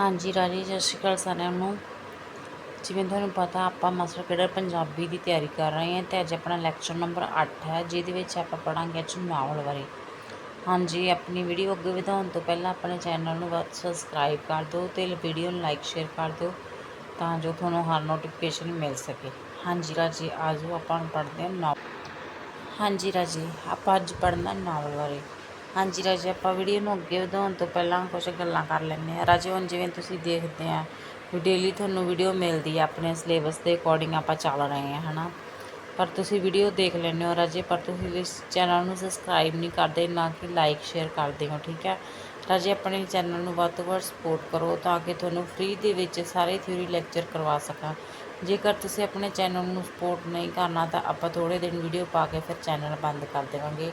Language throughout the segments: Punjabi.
ਹਾਂਜੀ ਰਾਜੀ ਸਤਿ ਸ਼੍ਰੀ ਅਕਾਲ ਸਾਰਿਆਂ ਨੂੰ। ਜਿਵੇਂ ਤੁਹਾਨੂੰ ਪਤਾ, ਆਪਾਂ ਮਾਸਟਰ ਕੇਡਰ ਪੰਜਾਬੀ ਦੀ ਤਿਆਰੀ ਕਰ ਰਹੇ ਹਾਂ ਤੇ ਅੱਜ ਆਪਣਾ ਲੈਕਚਰ ਨੰਬਰ 8 ਹੈ, ਜਿਹਦੇ ਵਿੱਚ ਆਪਾਂ ਪੜਾਂਗੇ ਅੱਜ ਨਾਵਲ ਬਾਰੇ। ਹਾਂਜੀ, ਆਪਣੀ ਵੀਡੀਓ ਅੱਗੇ ਵਧਾਉਣ ਤੋਂ ਪਹਿਲਾਂ ਆਪਣੇ ਚੈਨਲ ਨੂੰ ਸਬਸਕ੍ਰਾਈਬ ਕਰ ਦਿਓ ਤੇ ਵੀਡੀਓ ਨੂੰ ਲਾਈਕ ਸ਼ੇਅਰ ਕਰ ਦਿਓ ਤਾਂ ਜੋ ਤੁਹਾਨੂੰ ਹਰ ਨੋਟੀਫਿਕੇਸ਼ਨ ਮਿਲ ਸਕੇ। ਹਾਂਜੀ ਰਾਜੀ, ਆਜੋ ਆਪਾਂ ਪੜ੍ਹਦੇ ਹਾਂ ਨਾਵਲ ਹਾਂਜੀ ਰਾਜੀ, ਆਪਾਂ ਅੱਜ ਪੜ੍ਹਨਾ ਨਾਵਲ ਬਾਰੇ। ਹਾਂਜੀ ਰਾਜੇ, ਆਪਾਂ ਵੀਡੀਓ ਨੂੰ ਅੱਗੇ ਵਧਾਉਣ ਤੋਂ ਪਹਿਲਾਂ ਕੁਝ ਗੱਲਾਂ ਕਰ ਲੈਂਦੇ ਹਾਂ। ਰਾਜੇ, ਹੁਣ ਜਿਵੇਂ ਤੁਸੀਂ ਦੇਖਦੇ ਆ ਵੀ ਡੇਲੀ ਤੁਹਾਨੂੰ ਵੀਡੀਓ ਮਿਲਦੀ ਆ, ਆਪਣੇ ਸਿਲੇਬਸ ਦੇ ਅਕੋਰਡਿੰਗ ਆਪਾਂ ਚੱਲ ਰਹੇ ਹਾਂ, ਹਨਾ? ਪਰ ਤੁਸੀਂ ਵੀਡੀਓ ਦੇਖ ਲੈਂਦੇ ਹੋ ਰਾਜੇ, ਪਰ ਤੁਸੀਂ ਇਸ ਚੈਨਲ ਨੂੰ ਸਬਸਕ੍ਰਾਈਬ ਨਹੀਂ ਕਰਦੇ, ਨਾ ਕਿ ਲਾਈਕ ਸ਼ੇਅਰ ਕਰਦੇ ਹੋ ਠੀਕ ਹੈ? ਰਾਜੇ, ਆਪਣੇ ਚੈਨਲ ਨੂੰ ਵੱਧ ਤੋਂ ਵੱਧ ਸਪੋਰਟ ਕਰੋ ਤਾਂ ਕਿ ਤੁਹਾਨੂੰ ਫ੍ਰੀ ਦੇ ਵਿੱਚ ਸਾਰੇ ਥਿਊਰੀ ਲੈਕਚਰ ਕਰਵਾ ਸਕਾਂ। ਜੇਕਰ ਤੁਸੀਂ ਆਪਣੇ ਚੈਨਲ ਨੂੰ ਸਪੋਰਟ ਨਹੀਂ ਕਰਨਾ ਤਾਂ ਆਪਾਂ ਥੋੜੇ ਦਿਨ ਵੀਡੀਓ ਪਾ ਕੇ ਫਿਰ ਚੈਨਲ ਬੰਦ ਕਰ ਦੇਵਾਂਗੇ।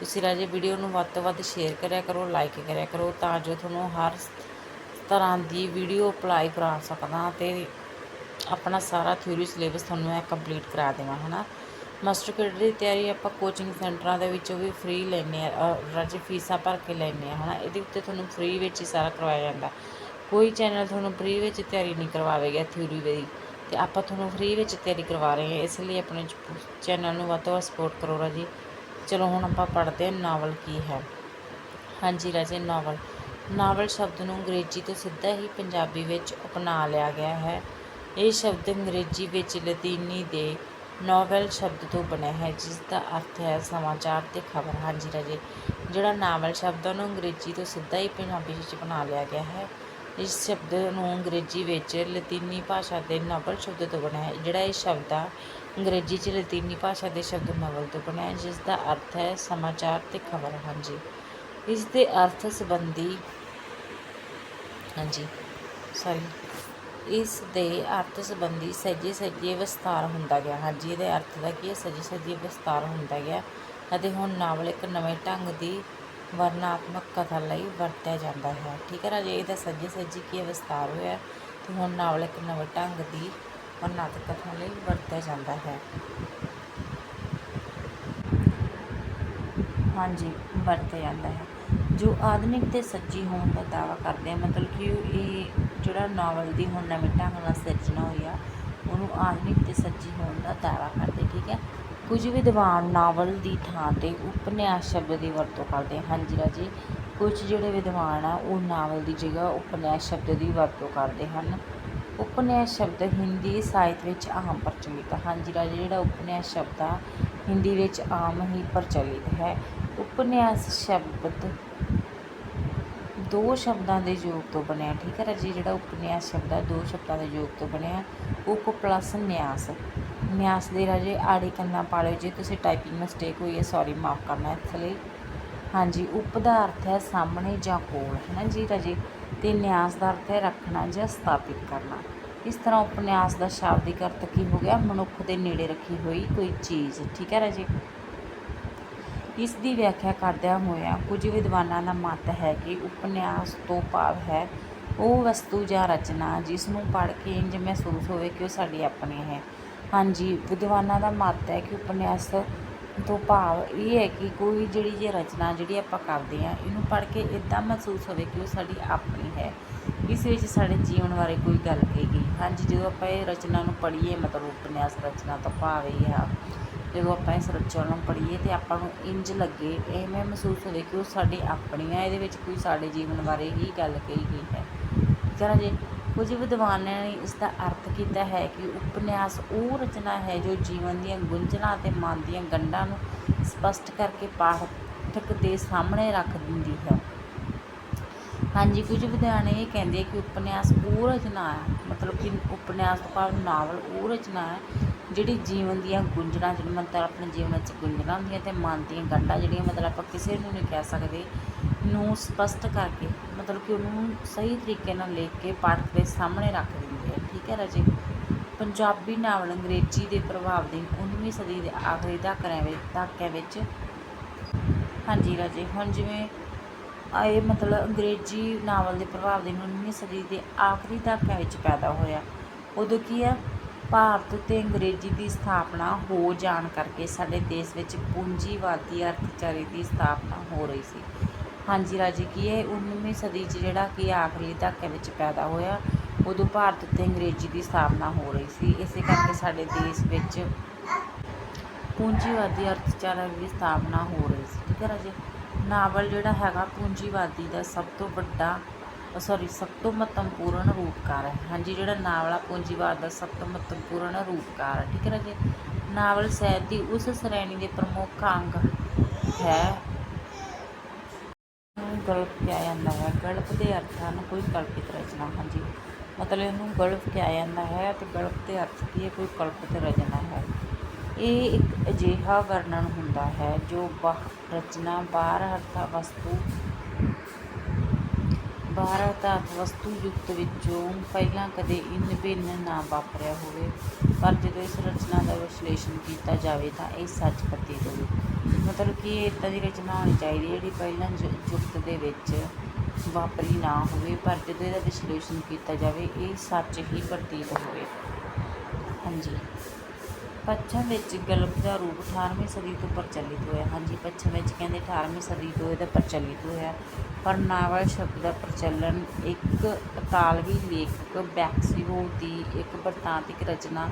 ਤੁਸੀਂ ਰਾਜੇ ਵੀਡੀਓ ਨੂੰ ਵੱਧ ਤੋਂ ਵੱਧ ਸ਼ੇਅਰ ਕਰਿਆ ਕਰੋ ਲਾਈਕ ਕਰਿਆ ਕਰੋ ਤਾਂ ਜੋ ਤੁਹਾਨੂੰ ਹਰ ਤਰ੍ਹਾਂ ਦੀ ਵੀਡੀਓ ਅਪਲਾਈ ਕਰਾ ਸਕਦਾ ਤੇ ਆਪਣਾ ਸਾਰਾ ਥਿਊਰੀ ਸਿਲੇਬਸ ਤੁਹਾਨੂੰ ਮੈਂ ਕੰਪਲੀਟ ਕਰਾ ਦੇਵਾਂ, ਹਨਾ? ਮਾਸਟਰ ਕੇਡਰ ਦੀ ਤਿਆਰੀ ਆਪਾਂ ਕੋਚਿੰਗ ਸੈਂਟਰਾਂ ਦੇ ਵਿੱਚੋਂ ਵੀ ਫ੍ਰੀ ਲੈਂਦੇ ਆ ਰਾਜੇ ਫੀਸਾਂ ਭਰ ਕੇ ਲੈਂਦੇ ਆ ਹਨਾ? ਇਹਦੇ ਉੱਤੇ ਤੁਹਾਨੂੰ ਫ੍ਰੀ ਵਿੱਚ ਹੀ ਸਾਰਾ ਕਰਵਾਇਆ ਜਾਂਦਾ। ਕੋਈ ਚੈਨਲ ਤੁਹਾਨੂੰ ਫ੍ਰੀ ਵਿੱਚ ਤਿਆਰੀ ਨਹੀਂ ਕਰਵਾਵੇਗਾ ਥਿਊਰੀ ਦੀ ਤੇ ਆਪਾਂ ਤੁਹਾਨੂੰ ਫ੍ਰੀ ਵਿੱਚ ਤਿਆਰੀ ਕਰਵਾ ਰਹੇ ਹਾਂ, ਇਸ ਲਈ ਆਪਣੇ ਚੈਨਲ ਨੂੰ ਵੱਧ ਤੋਂ ਵੱਧ ਸਪੋਰਟ ਕਰੋ ਰਾਜੀ। ਚਲੋ ਹੁਣ ਆਪਾਂ ਪੜ੍ਹਦੇ ਹਾਂ ਨਾਵਲ ਕੀ ਹੈ। ਹਾਂਜੀ ਰਾਜੇ, ਨਾਵਲ। ਨਾਵਲ ਸ਼ਬਦ ਨੂੰ ਅੰਗਰੇਜ਼ੀ ਤੋਂ ਸਿੱਧਾ ਹੀ ਪੰਜਾਬੀ ਵਿੱਚ ਅਪਣਾ ਲਿਆ ਗਿਆ ਹੈ। ਇਹ ਸ਼ਬਦ ਅੰਗਰੇਜ਼ੀ ਵਿੱਚ ਲਤੀਨੀ ਦੇ ਨੋਵਲ ਸ਼ਬਦ ਤੋਂ ਬਣਿਆ ਹੈ, ਜਿਸ ਦਾ ਅਰਥ ਹੈ ਸਮਾਚਾਰ ਤੇ ਖਬਰ। ਹਾਂਜੀ ਰਾਜੇ, ਜਿਹੜਾ ਨਾਵਲ ਸ਼ਬਦ ਉਹਨੂੰ ਅੰਗਰੇਜ਼ੀ ਤੋਂ ਸਿੱਧਾ ਹੀ ਪੰਜਾਬੀ ਵਿੱਚ ਬਣਾ ਲਿਆ ਗਿਆ ਹੈ। ਇਸ ਸ਼ਬਦ ਨੂੰ ਅੰਗਰੇਜ਼ੀ ਵਿੱਚ ਲਤੀਨੀ ਭਾਸ਼ਾ ਦੇ ਨਵਲ ਸ਼ਬਦ ਤੋਂ ਬਣਿਆ ਹੈ ਜਿਹੜਾ ਇਹ ਸ਼ਬਦ ਆ, ਅੰਗਰੇਜ਼ੀ 'ਚ ਲਤੀਨੀ ਭਾਸ਼ਾ ਦੇ ਸ਼ਬਦ ਨਵਲ ਤੋਂ ਬਣਿਆ ਹੈ ਜਿਸ ਦਾ ਅਰਥ ਹੈ ਸਮਾਚਾਰ ਤੇ ਖਬਰ। ਹਾਂਜੀ। ਇਸ ਦੇ ਅਰਥ ਸੰਬੰਧੀ ਹਾਂਜੀ ਸੌਰੀ ਇਸ ਦੇ ਅਰਥ ਸੰਬੰਧੀ ਸੱਜੇ ਸੱਜੇ ਵਿਸਤਾਰ ਹੁੰਦਾ ਗਿਆ। ਹਾਂਜੀ, ਇਹਦੇ ਅਰਥ ਦਾ ਕੀ ਹੈ? ਸੱਜੇ ਸੱਜੇ ਵਿਸਤਾਰ ਹੁੰਦਾ ਗਿਆ ਅਤੇ ਹੁਣ ਨਾਵਲ ਇੱਕ ਨਵੇਂ ਢੰਗ ਦੀ ਵਰਣਾਤਮਕ ਕਥਾ ਲਈ ਵਰਤਿਆ ਜਾਂਦਾ ਹੈ। ਠੀਕ ਹੈ ਰਾਜੇ ਇਹਦਾ ਸੱਜੇ ਸੱਜੇ ਕੀ ਵਿਸਤਾਰ ਹੋਇਆ? ਤੇ ਹੁਣ ਨਾਵਲ ਇੱਕ ਨਵੇਂ ਢੰਗ ਦੀ ਵਰਣਾਤਮਕ ਕਥਾ ਲਈ ਵਰਤਿਆ ਜਾਂਦਾ ਹੈ। ਹਾਂਜੀ, ਵਰਤਿਆ ਜਾਂਦਾ ਹੈ। ਜੋ ਆਧੁਨਿਕ ਤੇ ਸੱਜੀ ਹੋਣ ਦਾ ਦਾਅਵਾ ਕਰਦੇ ਆ, ਮਤਲਬ ਕਿ ਇਹ ਜਿਹੜਾ ਨਾਵਲ ਦੀ ਹੁਣ ਨਵੇਂ ਢੰਗ ਨਾਲ ਸਿਰਜਣਾ ਹੋਈ ਆ ਉਹਨੂੰ ਆਧੁਨਿਕ ਤੇ ਸੱਚੀ ਹੋਣ ਦਾ ਦਾਅਵਾ ਕਰਦੇ, ਠੀਕ ਹੈ? ਕੁਝ ਵਿਦਵਾਨ ਨਾਵਲ ਦੀ ਥਾਂ ਤੇ ਉਪਨਿਆਸ ਸ਼ਬਦ ਦੀ ਵਰਤੋਂ ਕਰਦੇ ਹਾਂਜੀ ਰਾਜੇ, ਕੁਝ ਜਿਹੜੇ ਵਿਦਵਾਨ ਆ, ਉਹ ਨਾਵਲ ਦੀ ਜਗ੍ਹਾ ਉਪਨਿਆਸ ਸ਼ਬਦ ਦੀ ਵਰਤੋਂ ਕਰਦੇ ਹਨ। ਉਪਨਿਆਸ ਸ਼ਬਦ ਹਿੰਦੀ ਸਾਹਿਤ ਵਿੱਚ ਆਮ ਪ੍ਰਚਲਿਤ ਹਾਂਜੀ ਰਾਜੇ, ਜਿਹੜਾ ਉਪਨਿਆਸ ਸ਼ਬਦ ਆ, ਹਿੰਦੀ ਵਿੱਚ ਆਮ ਹੀ ਪ੍ਰਚਲਿਤ ਹੈ। ਉਪਨਿਆਸ ਸ਼ਬਦ ਦੋ ਸ਼ਬਦਾਂ ਦੇ ਯੋਗ ਤੋਂ ਬਣਿਆ। ਠੀਕ ਹੈ ਰਾਜੇ, ਜਿਹੜਾ ਉਪਨਿਆਸ ਸ਼ਬਦ ਆ, ਦੋ ਸ਼ਬਦਾਂ ਦੇ ਯੋਗ ਤੋਂ ਬਣਿਆ। ਉਪ ਪਲੱਸ ਨਿਆਸ। ਨਿਆਸ ਦੇ ਰਾਜੇ ਆੜੇ ਕੰਨਾ ਪਾਲਿਓ ਜੇ ਤੁਸੀਂ ਟਾਈਪਿੰਗ ਮਿਸਟੇਕ ਹੋਈ ਹੈ ਸੌਰੀ ਮਾਫ ਕਰਨਾ ਇਸ ਲਈ। ਹਾਂਜੀ ਉਪ ਦਾ ਅਰਥ ਹੈ ਸਾਹਮਣੇ ਜਾਂ ਕੋਲ, ਹੈ ਨਾ ਜੀ ਰਾਜੇ? ਤੇ ਨਿਆਸ ਦਾ ਅਰਥ ਹੈ ਰੱਖਣਾ ਜਾਂ ਸਥਾਪਿਤ ਕਰਨਾ। ਇਸ ਤਰ੍ਹਾਂ ਉਪਨਿਆਸ ਦਾ ਸ਼ਾਬਦਿਕ ਅਰਥ ਕੀ ਹੋ ਗਿਆ? ਮਨੁੱਖ ਦੇ ਨੇੜੇ ਰੱਖੀ ਹੋਈ ਕੋਈ ਚੀਜ਼, ਠੀਕ ਹੈ ਰਾਜੇ? ਇਸ ਦੀ ਵਿਆਖਿਆ ਕਰਦਿਆਂ ਹੋਇਆਂ ਕੁਝ ਵਿਦਵਾਨਾਂ ਦਾ ਮਤ ਹੈ ਕਿ ਉਪਨਿਆਸ ਤੋਂ ਭਾਵ ਹੈ ਉਹ ਵਸਤੂ ਜਾਂ ਰਚਨਾ ਜਿਸ ਨੂੰ ਪੜ੍ਹ ਕੇ ਇੰਜ ਮਹਿਸੂਸ ਹੋਵੇ ਕਿ ਉਹ ਸਾਡੀ ਆਪਣੀ ਹੈ। ਹਾਂਜੀ, ਵਿਦਵਾਨਾਂ ਦਾ ਮੱਤ ਹੈ ਕਿ ਉਪਨਿਆਸ ਤੋਂ ਭਾਵ ਇਹ ਹੈ ਕਿ ਕੋਈ ਜਿਹੜੀ ਜੇ ਰਚਨਾ ਜਿਹੜੀ ਆਪਾਂ ਕਰਦੇ ਹਾਂ, ਇਹਨੂੰ ਪੜ੍ਹ ਕੇ ਇਦਾਂ ਮਹਿਸੂਸ ਹੋਵੇ ਕਿ ਉਹ ਸਾਡੀ ਆਪਣੀ ਹੈ। ਇਸ ਵਿੱਚ ਸਾਡੇ ਜੀਵਨ ਬਾਰੇ ਕੋਈ ਗੱਲ ਕਹੀ ਗਈ ਹਾਂਜੀ, ਜਦੋਂ ਆਪਾਂ ਇਹ ਰਚਨਾ ਨੂੰ ਪੜ੍ਹੀਏ, ਮਤਲਬ ਉਪਨਿਆਸ ਰਚਨਾ ਤੋਂ ਭਾਵ ਇਹ ਆ, ਜਦੋਂ ਆਪਾਂ ਇਸ ਰਚਨਾ ਨੂੰ ਪੜ੍ਹੀਏ ਤੇ ਆਪਾਂ ਨੂੰ ਇੰਜ ਲੱਗੇ, ਐਵੇਂ ਮਹਿਸੂਸ ਹੋਵੇ ਕਿ ਉਹ ਸਾਡੀ ਆਪਣੀ ਹੈ, ਇਹਦੇ ਵਿੱਚ ਕੋਈ ਸਾਡੇ ਜੀਵਨ ਬਾਰੇ ਹੀ ਗੱਲ ਕਹੀ ਗਈ ਹੈ। ਜਰਾ ਜੀ ਕੁਝ ਵਿਦਵਾਨਾਂ ਨੇ ਇਸ ਦਾ ਅਰਥ ਕੀਤਾ ਹੈ ਕਿ ਉਪਨਿਆਸ ਉਹ ਰਚਨਾ ਹੈ ਜੋ ਜੀਵਨ ਦੀਆਂ ਗੁੰਝਲਾਂ ਅਤੇ ਮਨ ਦੀਆਂ ਗੰਢਾਂ ਨੂੰ ਸਪਸ਼ਟ ਕਰਕੇ ਪਾਠਕ ਦੇ ਸਾਹਮਣੇ ਰੱਖ ਦਿੰਦੀ ਹੈ। ਹਾਂਜੀ, ਕੁਝ ਵਿਦਵਾਨ ਇਹ ਕਹਿੰਦੇ ਕਿ ਉਪਨਿਆਸ ਉਹ ਰਚਨਾ ਹੈ, ਮਤਲਬ ਕਿ ਉਪਨਿਆਸ ਤੋਂ ਭਾਵ ਨਾਵਲ ਉਹ ਰਚਨਾ ਹੈ, ਜਿਹੜੀ ਜੀਵਨ ਦੀਆਂ ਗੁੰਝਲਾਂ ਜਿਹੜੀਆਂ ਮਤਲਬ ਆਪਣੇ ਜੀਵਨ ਵਿੱਚ ਗੁੰਝਲਾਂ ਹੁੰਦੀਆਂ ਤੇ ਮਨ ਦੀਆਂ ਗੰਢਾਂ ਜਿਹੜੀਆਂ ਮਤਲਬ ਆਪਾਂ ਕਿਸੇ ਨੂੰ ਨਹੀਂ ਕਹਿ ਸਕਦੇ, ਨੂੰ ਸਪਸ਼ਟ ਕਰਕੇ ਮਤਲਬ ਕਿ ਉਹਨੂੰ ਸਹੀ ਤਰੀਕੇ ਨਾਲ ਲਿਖ ਕੇ ਪਾਠਕ ਦੇ ਸਾਹਮਣੇ ਰੱਖ ਦਿੰਦੇ ਆ, ਠੀਕ ਹੈ ਰਾਜੇ? ਪੰਜਾਬੀ ਨਾਵਲ ਅੰਗਰੇਜ਼ੀ ਦੇ ਪ੍ਰਭਾਵ ਦੇ 19ਵੀਂ ਸਦੀ ਦੇ ਆਖਰੀ ਦਹਾਕਿਆਂ ਵਿੱਚ ਦਹਾਕਿਆਂ ਵਿੱਚ। ਹਾਂਜੀ ਰਾਜੇ, ਹੁਣ ਜਿਵੇਂ ਇਹ ਮਤਲਬ ਅੰਗਰੇਜ਼ੀ ਨਾਵਲ ਦੇ ਪ੍ਰਭਾਵ ਦੇ 19ਵੀਂ ਸਦੀ ਦੇ ਆਖਰੀ ਦਹਾਕਿਆਂ ਵਿੱਚ ਪੈਦਾ ਹੋਇਆ। ਉਦੋਂ ਕੀ ਆ ਭਾਰਤ ਤੇ ਅੰਗਰੇਜ਼ੀ ਦੀ ਸਥਾਪਨਾ ਹੋ ਜਾਣ ਕਰਕੇ ਸਾਡੇ ਦੇਸ਼ ਵਿੱਚ ਪੂੰਜੀਵਾਦੀ ਅਰਥਚਾਰੇ ਦੀ ਸਥਾਪਨਾ ਹੋ ਰਹੀ ਸੀ। ਹਾਂਜੀ ਰਾਜੇ, ਕੀ ਇਹ 19ਵੀਂ ਸਦੀ 'ਚ ਜਿਹੜਾ ਕਿ ਆਖਰੀ ਦਹਾਕੇ ਵਿੱਚ ਪੈਦਾ ਹੋਇਆ, ਉਦੋਂ ਭਾਰਤ ਉੱਤੇ ਅੰਗਰੇਜ਼ੀ ਦੀ ਸਥਾਪਨਾ ਹੋ ਰਹੀ ਸੀ। ਇਸੇ ਕਰਕੇ ਸਾਡੇ ਦੇਸ਼ ਵਿੱਚ ਪੂੰਜੀਵਾਦੀ ਅਰਥਚਾਰਾ ਦੀ ਸਥਾਪਨਾ ਹੋ ਰਹੀ ਸੀ। ਠੀਕ ਹੈ ਰਾਜੇ? ਨਾਵਲ ਜਿਹੜਾ ਹੈਗਾ ਪੂੰਜੀਵਾਦੀ ਦਾ ਸਭ ਤੋਂ ਵੱਡਾ ਸੌਰੀ ਸਭ ਤੋਂ ਮਹੱਤਵਪੂਰਨ ਰੂਪਕਾਰ ਹੈ। ਹਾਂਜੀ, ਜਿਹੜਾ ਨਾਵਲ ਆ, ਪੂੰਜੀਵਾਦ ਦਾ ਸਭ ਤੋਂ ਮਹੱਤਵਪੂਰਨ ਰੂਪਕਾਰ ਹੈ। ਠੀਕ ਹੈ ਰਾਜੇ? ਨਾਵਲ ਸਾਹਿਤ ਦੀ ਉਸ ਸ਼੍ਰੇਣੀ ਦੇ ਪ੍ਰਮੁੱਖ ਅੰਗ ਹੈ ਨੂੰ ਗਲਪ ਕਿਹਾ ਜਾਂਦਾ ਹੈ। ਗਲਪ ਦੇ ਅਰਥ ਹਨ ਕੋਈ ਕਲਪਿਤ ਰਚਨਾ, ਹਾਂਜੀ। ਮਤਲਬ ਇਹਨੂੰ ਗਲਪ ਕਿਹਾ ਜਾਂਦਾ ਹੈ ਅਤੇ ਗਲਪ ਦੇ ਅਰਥ ਕੀ ਹੈ, ਕੋਈ ਕਲਪਿਤ ਰਚਨਾ ਹੈ। ਇਹ ਇੱਕ ਅਜਿਹਾ ਵਰਣਨ ਹੁੰਦਾ ਹੈ ਜੋ ਬਾਹ ਰਚਨਾ, ਬਾਹਰ ਅਰਥਾ ਵਸਤੂ, ਬਾਹਰ ਅਰਥ ਵਸਤੂ ਯੁਕਤ ਵਿੱਚੋਂ ਪਹਿਲਾਂ ਕਦੇ ਇਨ ਭਿੰਨ ਨਾ ਵਾਪਰਿਆ ਹੋਵੇ। ਪਰ ਜਦੋਂ ਇਸ ਰਚਨਾ ਦਾ ਵਿਸ਼ਲੇਸ਼ਣ ਕੀਤਾ ਜਾਵੇ ਤਾਂ ਇਹ ਸੱਚ ਪ੍ਰਤੀਤ ਹੋਵੇ। ਮਤਲਬ ਕਿ ਇੱਦਾਂ ਦੀ ਰਚਨਾ ਹੋਣੀ ਚਾਹੀਦੀ ਹੈ ਜਿਹੜੀ ਪਹਿਲਾਂ ਜ- ਯੁਗਤ ਦੇ ਵਿੱਚ ਵਾਪਰੀ ਨਾ ਹੋਵੇ, ਪਰ ਜਦੋਂ ਇਹਦਾ ਵਿਸ਼ਲੇਸ਼ਣ ਕੀਤਾ ਜਾਵੇ, ਇਹ ਸੱਚ ਹੀ ਪ੍ਰਤੀਤ ਹੋਵੇ। ਹਾਂਜੀ। ਪੱਛਮ ਵਿੱਚ ਗਲਪ ਦਾ ਰੂਪ 18ਵੀਂ ਸਦੀ ਤੋਂ ਪ੍ਰਚਲਿਤ ਹੋਇਆ। ਹਾਂਜੀ, ਪੱਛਮ ਵਿੱਚ ਕਹਿੰਦੇ 18ਵੀਂ ਸਦੀ ਤੋਂ ਇਹਦਾ ਪ੍ਰਚਲਿਤ ਹੋਇਆ। ਪਰ ਨਾਵਲ ਸ਼ਬਦ ਦਾ ਪ੍ਰਚਲਨ ਇੱਕ ਇਤਾਲਵੀ ਲੇਖਕ ਬੈਕਸੀਓ ਦੀ ਇੱਕ ਬਰਤਾਂਤਿਕ ਰਚਨਾ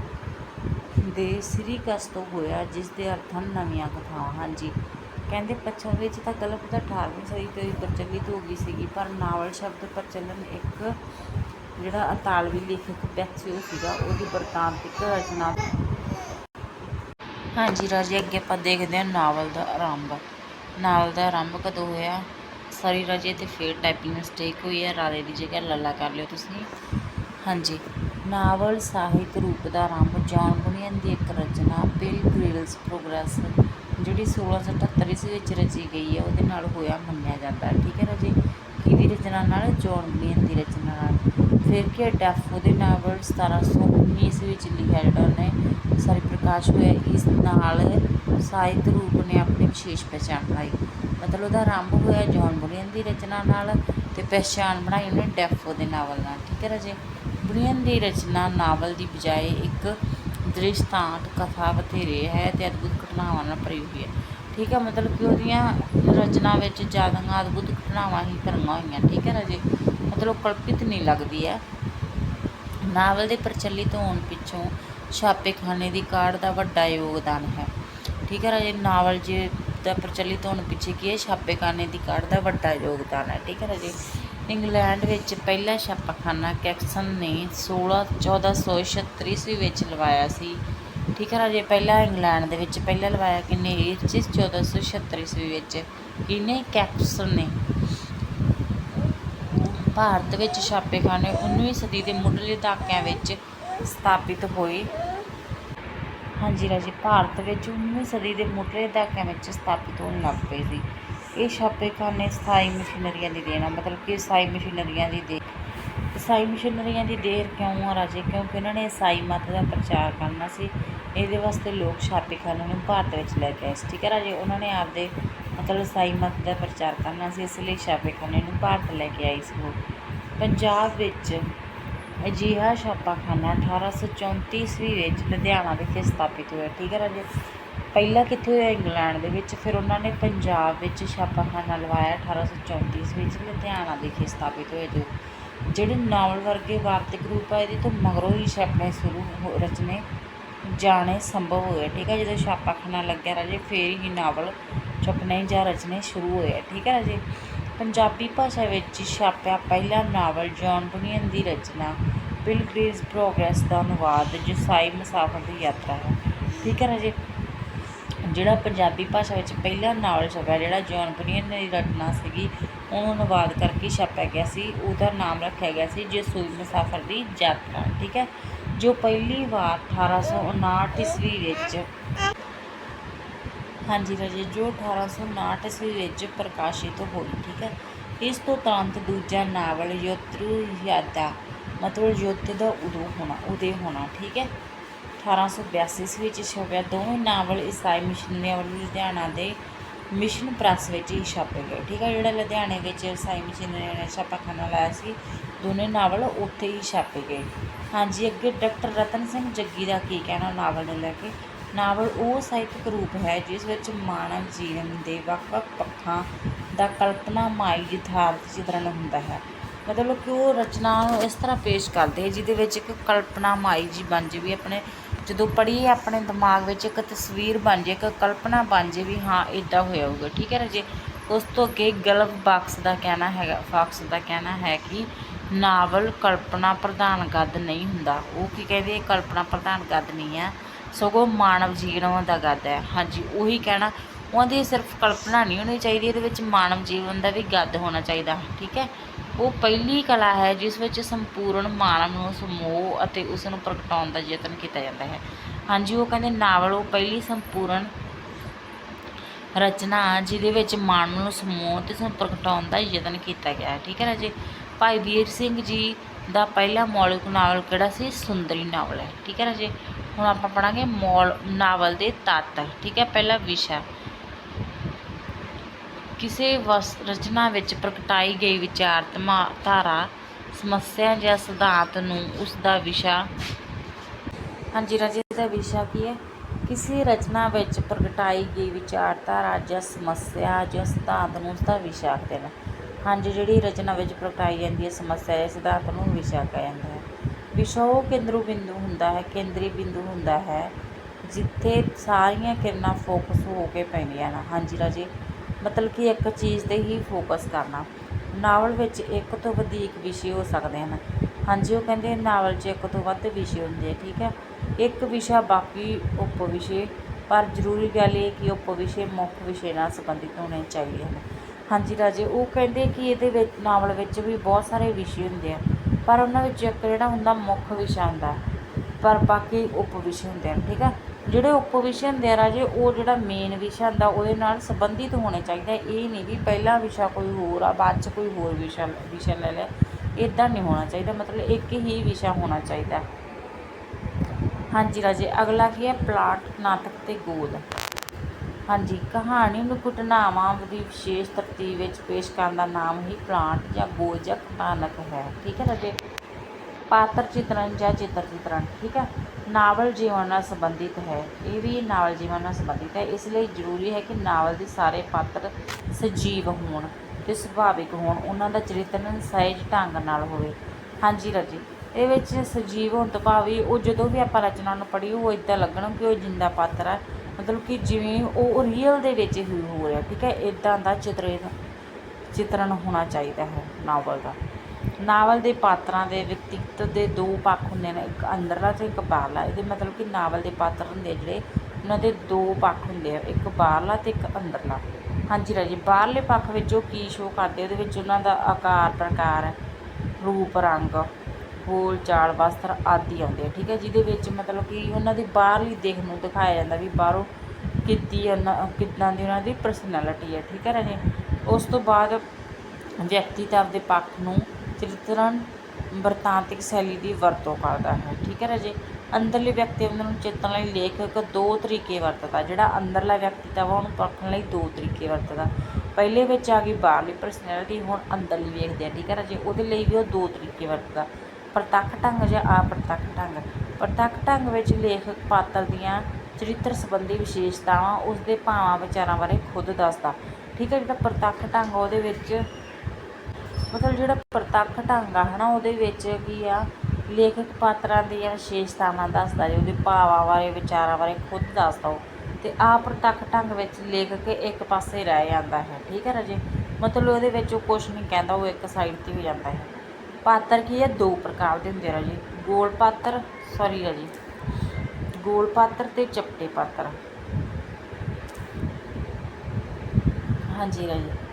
ਦੇ ਸਿਰੀਕਸ ਤੋਂ ਹੋਇਆ, ਜਿਸ ਦੇ ਅਰਥ ਹਨ ਨਵੀਆਂ ਕਥਾਵਾਂ। ਹਾਂਜੀ। ਕਹਿੰਦੇ, ਪੱਛਮ ਵਿੱਚ ਤਾਂ ਗਲਪ ਤਾਂ 18ਵੀਂ ਸਦੀ ਤੋਂ ਹੀ ਪ੍ਰਚਲਿਤ ਹੋ ਗਈ ਸੀਗੀ, ਪਰ ਨਾਵਲ ਸ਼ਬਦ ਪ੍ਰਚਲਨ ਇੱਕ ਜਿਹੜਾ ਅਤਾਲਵੀ ਲੇਖਕ ਬੈਕਸੀਓ ਸੀਗਾ, ਉਹਦੀ ਬਰਤਾਂਤਿਕ ਰਚਨਾ ਹਾਂਜੀ ਰਾਜੇ, ਅੱਗੇ ਆਪਾਂ ਦੇਖਦੇ ਹਾਂ ਨਾਵਲ ਦਾ ਆਰੰਭ। ਨਾਵਲ ਦਾ ਆਰੰਭ ਕਦੋਂ ਹੋਇਆ? ਸਾਰੀ ਰਾਜੇ ਤੇ ਫੇਰ ਟਾਈਪਿੰਗ ਮਿਸਟੇਕ ਹੋਈ ਹੈ। ਰਾਰੇ ਦੀ ਜਗ੍ਹਾ ਲੱਲਾ ਕਰ ਲਿਓ ਤੁਸੀਂ। ਹਾਂਜੀ। ਨਾਵਲ, ਸਾਹਿਤ ਰੂਪ ਦਾ ਆਰੰਭ ਜੌਨ ਬੁਨੀਅਨ ਦੀ ਇੱਕ ਰਚਨਾ, ਬਿਲ ਗ੍ਰਿਲਸ ਪ੍ਰੋਗਰੈਸ, ਜਿਹੜੀ 1678 ਈਸਵੀ ਵਿੱਚ ਰਚੀ ਗਈ ਹੈ, ਉਹਦੇ ਨਾਲ ਹੋਇਆ ਮੰਨਿਆ ਜਾਂਦਾ ਠੀਕ ਹੈ ਰਾਜੇ ਕਿਹਦੀ ਰਚਨਾ ਨਾਲ? ਜੌਨ ਬੁਨੀਅਨ ਦੀ ਰਚਨਾ ਨਾਲ। ਫਿਰ ਕਿ ਡੈਫੋ ਦੇ ਨਾਵਲ 1719 ਈਸਵੀ ਵਿੱਚ ਲਿਖਿਆ ਜਿਹੜਾ ਉਹਨੇ ਸਾਰੀ ਪ੍ਰਕਾਸ਼ ਹੋਇਆ। ਇਸ ਨਾਲ ਸਾਹਿਤ ਰੂਪ ਨੇ ਆਪਣੀ ਵਿਸ਼ੇਸ਼ ਪਛਾਣ ਬਣਾਈ। ਮਤਲਬ ਉਹਦਾ ਆਰੰਭ ਹੋਇਆ ਜੌਨ ਬੁਨੀਅਨ ਦੀ ਰਚਨਾ ਨਾਲ ਤੇ ਪਛਾਣ ਬਣਾਈ ਉਹਨੇ ਡੈਫੋ ਦੇ ਨਾਵਲ ਨਾਲ। ਠੀਕ ਹੈ ਰਾਜੇ ਬੁਨੀਅਨ ਦੀ ਰਚਨਾ ਨਾਵਲ ਦੀ ਬਜਾਏ ਇੱਕ ਦ੍ਰਿਸ਼ਟਾਂਤ ਕਥਾ ਬਥੇਰੇ ਹੈ ਤੇ ਅਦਭੁਤ ਘਟਨਾਵਾਂ ਨਾਲ ਭਰੀ ਹੋਈ ਹੈ। ਠੀਕ ਹੈ, ਮਤਲਬ ਕਿ ਉਹਦੀਆਂ ਰਚਨਾ ਵਿੱਚ ਜ਼ਿਆਦਾ ਅਦਭੁਤ ਘਟਨਾਵਾਂ ਹੀ ਭਰੀਆਂ ਹੋਈਆਂ, ਠੀਕ ਹੈ ਨਾ ਜੀ? ਮਤਲਬ ਕਲਪਿਤ ਨਹੀਂ ਲੱਗਦੀ ਹੈ। ਨਾਵਲ ਦੇ ਪ੍ਰਚਲਿਤ ਹੋਣ ਪਿੱਛੋਂ ਛਾਪੇਖਾਨੇ ਦੀ ਕਾਢ ਦਾ ਵੱਡਾ ਯੋਗਦਾਨ ਹੈ। ਠੀਕ ਹੈ ਰਾਜੇ ਨਾਵਲ ਜੇ ਦਾ ਪ੍ਰਚਲਿਤ ਹੋਣ ਪਿੱਛੇ ਕੀ ਹੈ? ਛਾਪੇਖਾਨੇ ਦੀ ਕਾਢ ਦਾ ਵੱਡਾ ਯੋਗਦਾਨ ਹੈ। ਠੀਕ ਹੈ ਰਾਜੇ ਇੰਗਲੈਂਡ ਵਿੱਚ ਪਹਿਲਾ ਛਾਪਾਖਾਨਾ ਕੈਕਸਨ ਨੇ 16 1436 ਈਸਵੀ ਵਿੱਚ ਲਵਾਇਆ ਸੀ। ਠੀਕ ਹੈ ਰਾਜੇ, ਪਹਿਲਾ ਇੰਗਲੈਂਡ ਦੇ ਵਿੱਚ ਪਹਿਲਾ ਲਵਾਇਆ ਕਿੰਨੇ ਇਹ 'ਚ 1476 ਈਸਵੀ ਵਿੱਚ ਕਿਨੇ ਕੈਕਸਨ ਨੇ। ਭਾਰਤ ਵਿੱਚ ਛਾਪੇਖਾਨੇ 19ਵੀਂ ਸਦੀ ਦੇ ਮੁੱਢਲੇ ਦਹਾਕਿਆਂ ਵਿੱਚ ਸਥਾਪਿਤ ਹੋਏ। ਹਾਂਜੀ ਰਾਜੇ, ਭਾਰਤ ਵਿੱਚ 19ਵੀਂ ਸਦੀ ਦੇ ਮੁੱਢਲੇ ਦਹਾਕਿਆਂ ਵਿੱਚ ਸਥਾਪਿਤ ਹੋਣ ਲੱਗ ਪਏ ਸੀ। ਇਹ ਛਾਪੇਖਾਨੇ ਸਥਾਈ ਮਸ਼ੀਨਰੀਆਂ ਦੀ ਦੇਣ ਆ, ਮਤਲਬ ਕਿ ਈਸਾਈ ਮਸ਼ੀਨਰੀਆਂ ਦੀ ਦੇ ਈਸਾਈ ਮਸ਼ੀਨਰੀਆਂ ਦੀ ਦੇਰ ਕਿਉਂ ਆ ਰਾਜੇ? ਕਿਉਂਕਿ ਉਹਨਾਂ ਨੇ ਈਸਾਈ ਮਤ ਦਾ ਪ੍ਰਚਾਰ ਕਰਨਾ ਸੀ। ਇਹਦੇ ਵਾਸਤੇ ਲੋਕ ਛਾਪੇਖਾਨੇ ਨੂੰ ਭਾਰਤ ਵਿੱਚ ਲੈ ਕੇ ਆਏ ਸੀ। ਠੀਕ ਹੈ ਰਾਜੇ? ਉਹਨਾਂ ਨੇ ਆਪਦੇ ਮਤਲਬ ਈਸਾਈ ਮਤ ਦਾ ਪ੍ਰਚਾਰ ਕਰਨਾ ਸੀ, ਇਸ ਲਈ ਛਾਪੇਖਾਨੇ ਨੂੰ ਭਾਰਤ ਲੈ ਕੇ ਆਈ ਸੀ ਉਹ। ਪੰਜਾਬ ਵਿੱਚ ਅਜਿਹਾ ਛਾਪਾਖਾਨਾ 1834 ਈਸਵੀ ਵਿੱਚ ਲੁਧਿਆਣਾ ਵਿਖੇ ਸਥਾਪਿਤ ਹੋਇਆ। ਠੀਕ ਹੈ ਰਾਜੇ? ਪਹਿਲਾਂ ਕਿੱਥੇ ਹੋਇਆ ਇੰਗਲੈਂਡ ਦੇ ਵਿੱਚ? ਫਿਰ ਉਹਨਾਂ ਨੇ ਪੰਜਾਬ ਵਿੱਚ ਛਾਪਾਖਾਨਾ ਲਵਾਇਆ 1834 ਈਸਵੀ ਵਿੱਚ, ਲੁਧਿਆਣਾ ਵਿਖੇ ਸਥਾਪਿਤ ਹੋਏ ਜੋ ਜਿਹੜੇ ਨਾਵਲ ਵਰਗੇ ਵਾਰਤਕ ਰੂਪ ਆ, ਇਹਦੇ ਤੋਂ ਮਗਰੋਂ ਹੀ ਛਪਣੇ ਸ਼ੁਰੂ ਹੋ- ਰਚਨੇ ਜਾਣੇ ਸੰਭਵ ਹੋਏ ਠੀਕ ਹੈ ਜਦੋਂ ਛਾਪਾਖਾਨਾ ਲੱਗਿਆ ਰਾਜੇ, ਫੇਰ ਹੀ ਨਾਵਲ ਛਪਣੇ ਜਾਂ ਰਚਨੇ ਸ਼ੁਰੂ ਹੋਏ ਠੀਕ ਹੈ ਰਾਜੇ? ਪੰਜਾਬੀ ਭਾਸ਼ਾ ਵਿੱਚ ਛਾਪਿਆ ਪਹਿਲਾ ਨਾਵਲ ਜੌਨ ਬੁਨੀਅਨ ਦੀ ਰਚਨਾ ਪਿਲਗ੍ਰਿਮਸ ਪ੍ਰੋਗਰੈਸ ਦਾ ਅਨੁਵਾਦ ਜਸਾਈ ਮੁਸਾਫਰ ਦੀ ਯਾਤਰਾ ਹੈ, ਠੀਕ ਹੈ ਰਾਜੇ? ਜਿਹੜਾ ਪੰਜਾਬੀ ਭਾਸ਼ਾ ਵਿੱਚ ਪਹਿਲਾ ਨਾਵਲ ਛਪਿਆ ਜਿਹੜਾ ਜੌਨ ਬੁਨੀਅਨ ਦੀ ਰਚਨਾ ਸੀਗੀ, ਉਹਨੂੰ ਅਨੁਵਾਦ ਕਰਕੇ ਛਾਪਿਆ ਗਿਆ ਸੀ। ਉਹਦਾ ਨਾਮ ਰੱਖਿਆ ਗਿਆ ਸੀ ਜੇ ਸੂਈ ਮੁਸਾਫਰ ਦੀ ਯਾਤਰਾ, ਠੀਕ ਹੈ? ਜੋ ਪਹਿਲੀ ਵਾਰ 1859 ਈਸਵੀ ਵਿੱਚ ਹਾਂਜੀ ਰਾਜੇ, ਜੋ 1859 ਈਸਵੀ ਵਿੱਚ ਪ੍ਰਕਾਸ਼ਿਤ ਹੋਈ, ਠੀਕ ਹੈ? ਇਸ ਤੋਂ ਤੁਰੰਤ ਦੂਜਾ ਨਾਵਲ ਯੋਤਰੂ ਯਾਦਾ, ਮਤਲਬ ਯੁੱਧ ਦਾ ਉਦੋਂ ਹੋਣਾ ਉਦੇ ਹੋਣਾ, ਠੀਕ ਹੈ? 1882 ਈਸਵੀ ਵਿੱਚ ਛਪਿਆ ਦੋਵੇਂ ਨਾਵਲ ਈਸਾਈ ਮਿਸ਼ਨਰੀਆਂ ਵੱਲੋਂ ਲੁਧਿਆਣਾ ਦੇ ਮਿਸ਼ਨ ਪ੍ਰੈਸ ਵਿੱਚ ਹੀ ਛਾਪੇ ਗਏ। ਠੀਕ ਹੈ ਜਿਹੜਾ ਲੁਧਿਆਣੇ ਵਿੱਚ ਈਸਾਈ ਮਿਸ਼ਨਰੀਆਂ ਨੇ ਛਾਪਾਖਾਨਾ ਲਾਇਆ ਸੀ ਦੋਨੇ ਨਾਵਲ ਉੱਥੇ ਹੀ ਛਾਪੇ ਗਏ। ਹਾਂਜੀ, ਅੱਗੇ ਡਾਕਟਰ ਰਤਨ ਸਿੰਘ ਜੱਗੀ ਦਾ ਕੀ ਕਹਿਣਾ ਨਾਵਲ ਨੂੰ ਲੈ ਕੇ? ਨਾਵਲ ਉਹ ਸਾਹਿਤਕ ਰੂਪ ਹੈ ਜਿਸ ਵਿੱਚ ਮਾਨਵ ਜੀਵਨ ਦੇ ਵੱਖ-ਵੱਖ ਪੱਖਾਂ ਦਾ ਕਲਪਨਾਮਈ ਯਥਾਰਥ ਚਿਤਰਣ ਹੁੰਦਾ ਹੈ। ਮਤਲਬ ਕਿ ਉਹ ਰਚਨਾ ਨੂੰ ਇਸ ਤਰ੍ਹਾਂ ਪੇਸ਼ ਕਰਦੇ ਹੈ ਜਿਹਦੇ ਵਿੱਚ ਇੱਕ ਕਲਪਨਾਮਈ ਜੀ ਬਣ ਜੇ ਆਪਣੇ ਜਦੋਂ ਪੜ੍ਹੀਏ ਆਪਣੇ ਦਿਮਾਗ ਵਿੱਚ ਇੱਕ ਤਸਵੀਰ ਬਣ ਜੇ, ਇੱਕ ਕਲਪਨਾ ਬਣ ਜੇ ਵੀ ਹਾਂ ਇਦਾਂ ਹੋਇਆ ਹੋਊਗਾ। ਠੀਕ ਹੈ ਰਾਜੇ? ਉਸ ਤੋਂ ਅੱਗੇ ਗਲਵ ਬਾਕਸ ਦਾ ਕਹਿਣਾ ਹੈਗਾ ਫਾਕਸ ਦਾ ਕਹਿਣਾ ਹੈ ਕਿ ਨਾਵਲ ਕਲਪਨਾ ਪ੍ਰਧਾਨ ਗੱਦ ਨਹੀਂ ਹੁੰਦਾ। ਉਹ ਕੀ ਕਹਿੰਦੇ? ਇਹ ਕਲਪਨਾ ਪ੍ਰਧਾਨ ਗੱਦ ਨਹੀਂ ਹੈ, ਸਗੋਂ ਮਾਨਵ ਜੀਵਨ ਦਾ ਗੱਦ ਹੈ। ਹਾਂਜੀ, ਉਹੀ ਕਹਿਣਾ। ਉਹਦੀ ਸਿਰਫ ਕਲਪਨਾ ਨਹੀਂ ਹੋਣੀ ਚਾਹੀਦੀ, ਇਹਦੇ ਵਿੱਚ ਮਾਨਵ ਜੀਵਨ ਦਾ ਵੀ ਗੱਦ ਹੋਣਾ ਚਾਹੀਦਾ। ਠੀਕ ਹੈ? ਉਹ ਪਹਿਲੀ ਕਲਾ ਹੈ ਜਿਸ ਵਿੱਚ ਸੰਪੂਰਨ ਮਾਨਵ ਨੂੰ ਸਮੂਹ ਅਤੇ ਉਸ ਨੂੰ ਪ੍ਰਗਟਾਉਣ ਦਾ ਯਤਨ ਕੀਤਾ ਜਾਂਦਾ ਹੈ। ਹਾਂਜੀ, ਉਹ ਕਹਿੰਦੇ ਨਾਵਲ ਉਹ ਪਹਿਲੀ ਸੰਪੂਰਨ ਰਚਨਾ ਜਿਹਦੇ ਵਿੱਚ ਮਾਨਵ ਨੂੰ ਸਮੂਹ ਤੇ ਉਸਨੂੰ ਪ੍ਰਗਟਾਉਣ ਦਾ ਯਤਨ ਕੀਤਾ ਗਿਆ ਹੈ। ਠੀਕ ਹੈ ਨਾ ਜੀ? ਭਾਈ ਵੀਰ ਸਿੰਘ ਜੀ ਦਾ ਪਹਿਲਾ ਮੌਲਿਕ ਨਾਵਲ ਕਿਹੜਾ ਸੀ? ਸੁੰਦਰੀ ਨਾਵਲ ਹੈ। ਠੀਕ ਹੈ ਨਾ ਜੀ? ਹੁਣ ਆਪਾਂ ਪੜਾਂਗੇ ਮੌਲ, ਨਾਵਲ ਦੇ ਤੱਤ। ਠੀਕ ਹੈ, ਪਹਿਲਾ ਵਿਸ਼ਾ। ਕਿਸੇ ਵਸ, ਰਚਨਾ ਵਿੱਚ ਪ੍ਰਗਟਾਈ ਗਈ ਵਿਚਾਰਧਮਾ ਧਾਰਾ, ਸਮੱਸਿਆ ਜਾਂ ਸਿਧਾਂਤ ਨੂੰ ਉਸ ਦਾ ਵਿਸ਼ਾ ਹਾਂਜੀ ਰਾਜੇ ਦਾ ਵਿਸ਼ਾ ਕੀ ਹੈ? ਕਿਸੇ ਰਚਨਾ ਵਿੱਚ ਪ੍ਰਗਟਾਈ ਗਈ ਵਿਚਾਰਧਾਰਾ ਜਾਂ ਸਮੱਸਿਆ ਜਾਂ ਸਿਧਾਂਤ ਨੂੰ ਉਸ ਦਾ ਵਿਸ਼ਾ ਆਖਦੇ ਨੇ। ਹਾਂਜੀ, ਜਿਹੜੀ ਰਚਨਾ ਵਿੱਚ ਪ੍ਰਗਟਾਈ ਜਾਂਦੀ ਹੈ, ਸਮੱਸਿਆ ਜਾਂ ਸਿਧਾਂਤ ਨੂੰ ਵਿਸ਼ਾ ਕਿਹਾ ਜਾਂਦਾ ਹੈ। ਵਿਸ਼ਾ ਉਹ ਕੇਂਦਰੂ ਬਿੰਦੂ ਹੁੰਦਾ ਹੈ, ਕੇਂਦਰੀ ਬਿੰਦੂ ਹੁੰਦਾ ਹੈ, ਜਿੱਥੇ ਸਾਰੀਆਂ ਕਿਰਨਾਂ ਫੋਕਸ ਹੋ ਕੇ ਪੈਂਦੀਆਂ ਨੇ। ਹਾਂਜੀ ਰਾਜੇ ਮਤਲਬ ਕਿ ਇੱਕ ਚੀਜ਼ 'ਤੇ ਹੀ ਫੋਕਸ ਕਰਨਾ। ਨਾਵਲ ਵਿੱਚ ਇੱਕ ਤੋਂ ਵਧੇਕ ਵਿਸ਼ੇ ਹੋ ਸਕਦੇ ਹਨ। ਹਾਂਜੀ, ਉਹ ਕਹਿੰਦੇ ਨਾਵਲ 'ਚ ਇੱਕ ਤੋਂ ਵੱਧ ਵਿਸ਼ੇ ਹੁੰਦੇ ਆ, ਠੀਕ ਹੈ? ਇੱਕ ਵਿਸ਼ਾ ਬਾਕੀ ਉਪ ਵਿਸ਼ੇ ਪਰ ਜ਼ਰੂਰੀ ਗੱਲ ਇਹ ਕਿ ਉਪ ਵਿਸ਼ੇ ਮੁੱਖ ਵਿਸ਼ੇ ਨਾਲ ਸੰਬੰਧਿਤ ਹੋਣੇ ਚਾਹੀਦੇ ਹਨ। ਹਾਂਜੀ ਰਾਜੇ, ਉਹ ਕਹਿੰਦੇ ਕਿ ਇਹਦੇ ਵਿੱਚ, ਨਾਵਲ ਵਿੱਚ ਵੀ ਬਹੁਤ ਸਾਰੇ ਵਿਸ਼ੇ ਹੁੰਦੇ ਆ, ਪਰ ਉਹਨਾਂ ਵਿੱਚ ਇੱਕ ਜਿਹੜਾ ਹੁੰਦਾ ਮੁੱਖ ਵਿਸ਼ਾ ਹੁੰਦਾ, ਪਰ ਬਾਕੀ ਉਪ ਵਿਸ਼ੇ ਹੁੰਦੇ ਹਨ, ਠੀਕ ਆ ਜਿਹੜੇ ਉਪ ਵਿਸ਼ੇ ਹੁੰਦੇ ਆ ਰਾਜੇ, ਉਹ ਜਿਹੜਾ ਮੇਨ ਵਿਸ਼ਾ ਹੁੰਦਾ, ਉਹਦੇ ਨਾਲ ਸੰਬੰਧਿਤ ਹੋਣੇ ਚਾਹੀਦੇ ਇਹ ਨਹੀਂ ਵੀ ਪਹਿਲਾ ਵਿਸ਼ਾ ਕੋਈ ਹੋਰ ਆ, ਬਾਅਦ 'ਚ ਕੋਈ ਹੋਰ ਵਿਸ਼ਾ ਵਿਸ਼ਾ ਲੈ ਲਿਆ। ਇਦਾਂ ਨਹੀਂ ਹੋਣਾ ਚਾਹੀਦਾ, ਮਤਲਬ ਇੱਕ ਹੀ ਵਿਸ਼ਾ ਹੋਣਾ ਚਾਹੀਦਾ। ਹਾਂਜੀ ਰਾਜੇ, ਅਗਲਾ ਕੀ ਹੈ? ਪਲਾਟ, ਨਾਟਕ ਤੇ ਗੋਦ। ਹਾਂਜੀ, ਕਹਾਣੀ ਨੂੰ ਘਟਨਾਵਾਂ ਦੀ ਵਿਸ਼ੇਸ਼ ਤਰਤੀਬ ਵਿੱਚ ਪੇਸ਼ ਕਰਨ ਦਾ ਨਾਮ ਹੀ ਪਲਾਟ ਜਾਂ ਗੋਦ ਜਾਂ ਕਥਾਨਕ ਹੈ। ਠੀਕ ਹੈ ਰਾਜੇ? ਪਾਤਰ ਚਿਤਰਨ ਜਾਂ ਚਿੱਤਰ ਚਿਤਰਨ ਠੀਕ ਹੈ? ਨਾਵਲ ਜੀਵਨ ਨਾਲ ਸੰਬੰਧਿਤ ਹੈ। ਇਹ ਵੀ ਨਾਵਲ ਜੀਵਨ ਨਾਲ ਸੰਬੰਧਿਤ ਹੈ। ਇਸ ਲਈ ਜ਼ਰੂਰੀ ਹੈ ਕਿ ਨਾਵਲ ਦੇ ਸਾਰੇ ਪਾਤਰ ਸਜੀਵ ਹੋਣ ਤੇ ਸੁਭਾਵਿਕ ਹੋਣ, ਉਹਨਾਂ ਦਾ ਚਰਿੱਤਰਨ ਸਹਿਜ ਢੰਗ ਨਾਲ ਹੋਵੇ। ਹਾਂਜੀ ਰਾਜੀ, ਇਹ ਵਿੱਚ ਸਜੀਵ ਹੋਣ ਤੋਂ ਭਾਵ ਉਹ ਜਦੋਂ ਵੀ ਆਪਾਂ ਰਚਨਾ ਨੂੰ ਪੜ੍ਹੀ ਉਹ ਇਦਾਂ ਲੱਗਣ ਕਿ ਉਹ ਜਿੰਦਾ ਪਾਤਰ ਹੈ ਮਤਲਬ ਕਿ ਜਿਵੇਂ ਉਹ ਰੀਅਲ ਦੇ ਵਿੱਚ ਹੀ ਹੋ ਰਿਹਾ, ਠੀਕ ਹੈ? ਇਦਾਂ ਦਾ ਚਿਤਰਨ ਚਿਤਰਨ ਹੋਣਾ ਚਾਹੀਦਾ ਹੈ ਨਾਵਲ ਦਾ। ਨਾਵਲ ਦੇ ਪਾਤਰਾਂ ਦੇ ਵਿਅਕਤੀਤਵ ਦੇ ਦੋ ਪੱਖ ਹੁੰਦੇ ਨੇ, ਇੱਕ ਅੰਦਰਲਾ ਅਤੇ ਇੱਕ ਬਾਹਰਲਾ। ਇਹਦੇ ਮਤਲਬ ਕਿ ਨਾਵਲ ਦੇ ਪਾਤਰ ਹੁੰਦੇ ਜਿਹੜੇ, ਉਹਨਾਂ ਦੇ ਦੋ ਪੱਖ ਹੁੰਦੇ ਆ, ਇੱਕ ਬਾਹਰਲਾ ਅਤੇ ਇੱਕ ਅੰਦਰਲਾ। ਹਾਂਜੀ ਰਾਜੇ, ਬਾਹਰਲੇ ਪੱਖ ਵਿੱਚ ਉਹ ਕੀ ਸ਼ੋਅ ਕਰਦੇ ਉਹਦੇ ਵਿੱਚ ਉਹਨਾਂ ਦਾ ਆਕਾਰ, ਪ੍ਰਕਾਰ, ਰੂਪ, ਰੰਗ, ਬੋਲ, ਚਾਲ, ਵਸਤਰ ਆਦਿ ਆਉਂਦੇ ਆ, ਠੀਕ ਹੈ? ਜਿਹਦੇ ਵਿੱਚ ਮਤਲਬ ਕਿ ਉਹਨਾਂ ਦੀ ਬਾਹਰਲੀ ਦੇਖ ਨੂੰ ਦਿਖਾਇਆ ਜਾਂਦਾ ਵੀ ਬਾਹਰੋਂ ਕਿੱਦੀ ਉਹਨਾਂ ਕਿੱਦਾਂ ਦੀ ਉਹਨਾਂ ਦੀ ਪਰਸਨੈਲਿਟੀ ਹੈ, ਠੀਕ ਹੈ ਰਾਜੇ? ਉਸ ਤੋਂ ਬਾਅਦ ਵਿਅਕਤੀਤਵ ਦੇ ਪੱਖ ਨੂੰ ਚਰਿਤਰਨ ਵਰਤਾਂਤਿਕ ਸ਼ੈਲੀ ਦੀ ਵਰਤੋਂ ਕਰਦਾ ਹੈ। ਠੀਕ ਹੈ ਰਾਜੇ ਅੰਦਰਲੇ ਵਿਅਕਤੀਤਵ ਨੂੰ ਚਿੱਤਣ ਲਈ ਲੇਖਕ ਦੋ ਤਰੀਕੇ ਵਰਤਦਾ। ਜਿਹੜਾ ਅੰਦਰਲਾ ਵਿਅਕਤੀਤਵ ਆ ਉਹਨੂੰ ਪਰਖਣ ਲਈ ਦੋ ਤਰੀਕੇ ਵਰਤਦਾ। ਪਹਿਲੇ ਵਿੱਚ ਆ ਗਈ ਬਾਹਰਲੀ ਪਰਸਨੈਲਿਟੀ ਹੁਣ ਅੰਦਰਲੀ ਵੇਖਦੇ ਆ। ਠੀਕ ਹੈ ਰਾਜੇ ਉਹਦੇ ਲਈ ਵੀ ਉਹ ਦੋ ਤਰੀਕੇ ਵਰਤਦਾ। ਪ੍ਰਤੱਖ ਢੰਗ ਜਾਂ ਅਪ੍ਰਤੱਖ ਢੰਗ। ਪ੍ਰਤੱਖ ਢੰਗ ਵਿੱਚ ਲੇਖਕ ਪਾਤਰ ਦੀਆਂ ਚਰਿੱਤਰ ਸੰਬੰਧੀ ਵਿਸ਼ੇਸ਼ਤਾਵਾਂ ਉਸ ਦੇ ਭਾਵਾਂ ਵਿਚਾਰਾਂ ਬਾਰੇ ਖੁਦ ਦੱਸਦਾ। ਠੀਕ ਹੈ, ਜਿਹੜਾ ਪ੍ਰਤੱਖ ਢੰਗ ਉਹਦੇ ਵਿੱਚ ਮਤਲਬ ਜਿਹੜਾ ਪ੍ਰਤੱਖ ਢੰਗ ਆ ਹਨਾ, ਉਹਦੇ ਵਿੱਚ ਕੀ ਆ, ਲੇਖਕ ਪਾਤਰਾਂ ਦੀਆਂ ਵਿਸ਼ੇਸ਼ਤਾਵਾਂ ਦੱਸਦਾ ਜੀ, ਉਹਦੇ ਭਾਵਾਂ ਬਾਰੇ, ਵਿਚਾਰਾਂ ਬਾਰੇ ਖੁਦ ਦੱਸਦਾ ਉਹ। ਤੇ ਆ ਪ੍ਰਤੱਖ ਢੰਗ ਵਿੱਚ ਲੇਖਕ ਇੱਕ ਪਾਸੇ ਰਹਿ ਜਾਂਦਾ ਹੈ, ਠੀਕ ਹੈ ਰਾਜੇ? ਮਤਲਬ ਉਹਦੇ ਵਿੱਚ ਉਹ ਕੁਝ ਨਹੀਂ ਕਹਿੰਦਾ, ਉਹ ਇੱਕ ਸਾਈਡ ਤੇ ਹੋ ਜਾਂਦਾ ਹੈ। ਪਾਤਰ ਕੀ ਹੈ ਦੋ ਪ੍ਰਕਾਰ ਦੇ ਹੁੰਦੇ ਰਾਜੇ। ਗੋਲ ਪਾਤਰ ਸੌਰੀ ਰਾਜੇ, ਗੋਲ ਪਾਤਰ ਤੇ ਚਪਟੇ ਪਾਤਰ। ਹਾਂਜੀ ਰਾਜੇ।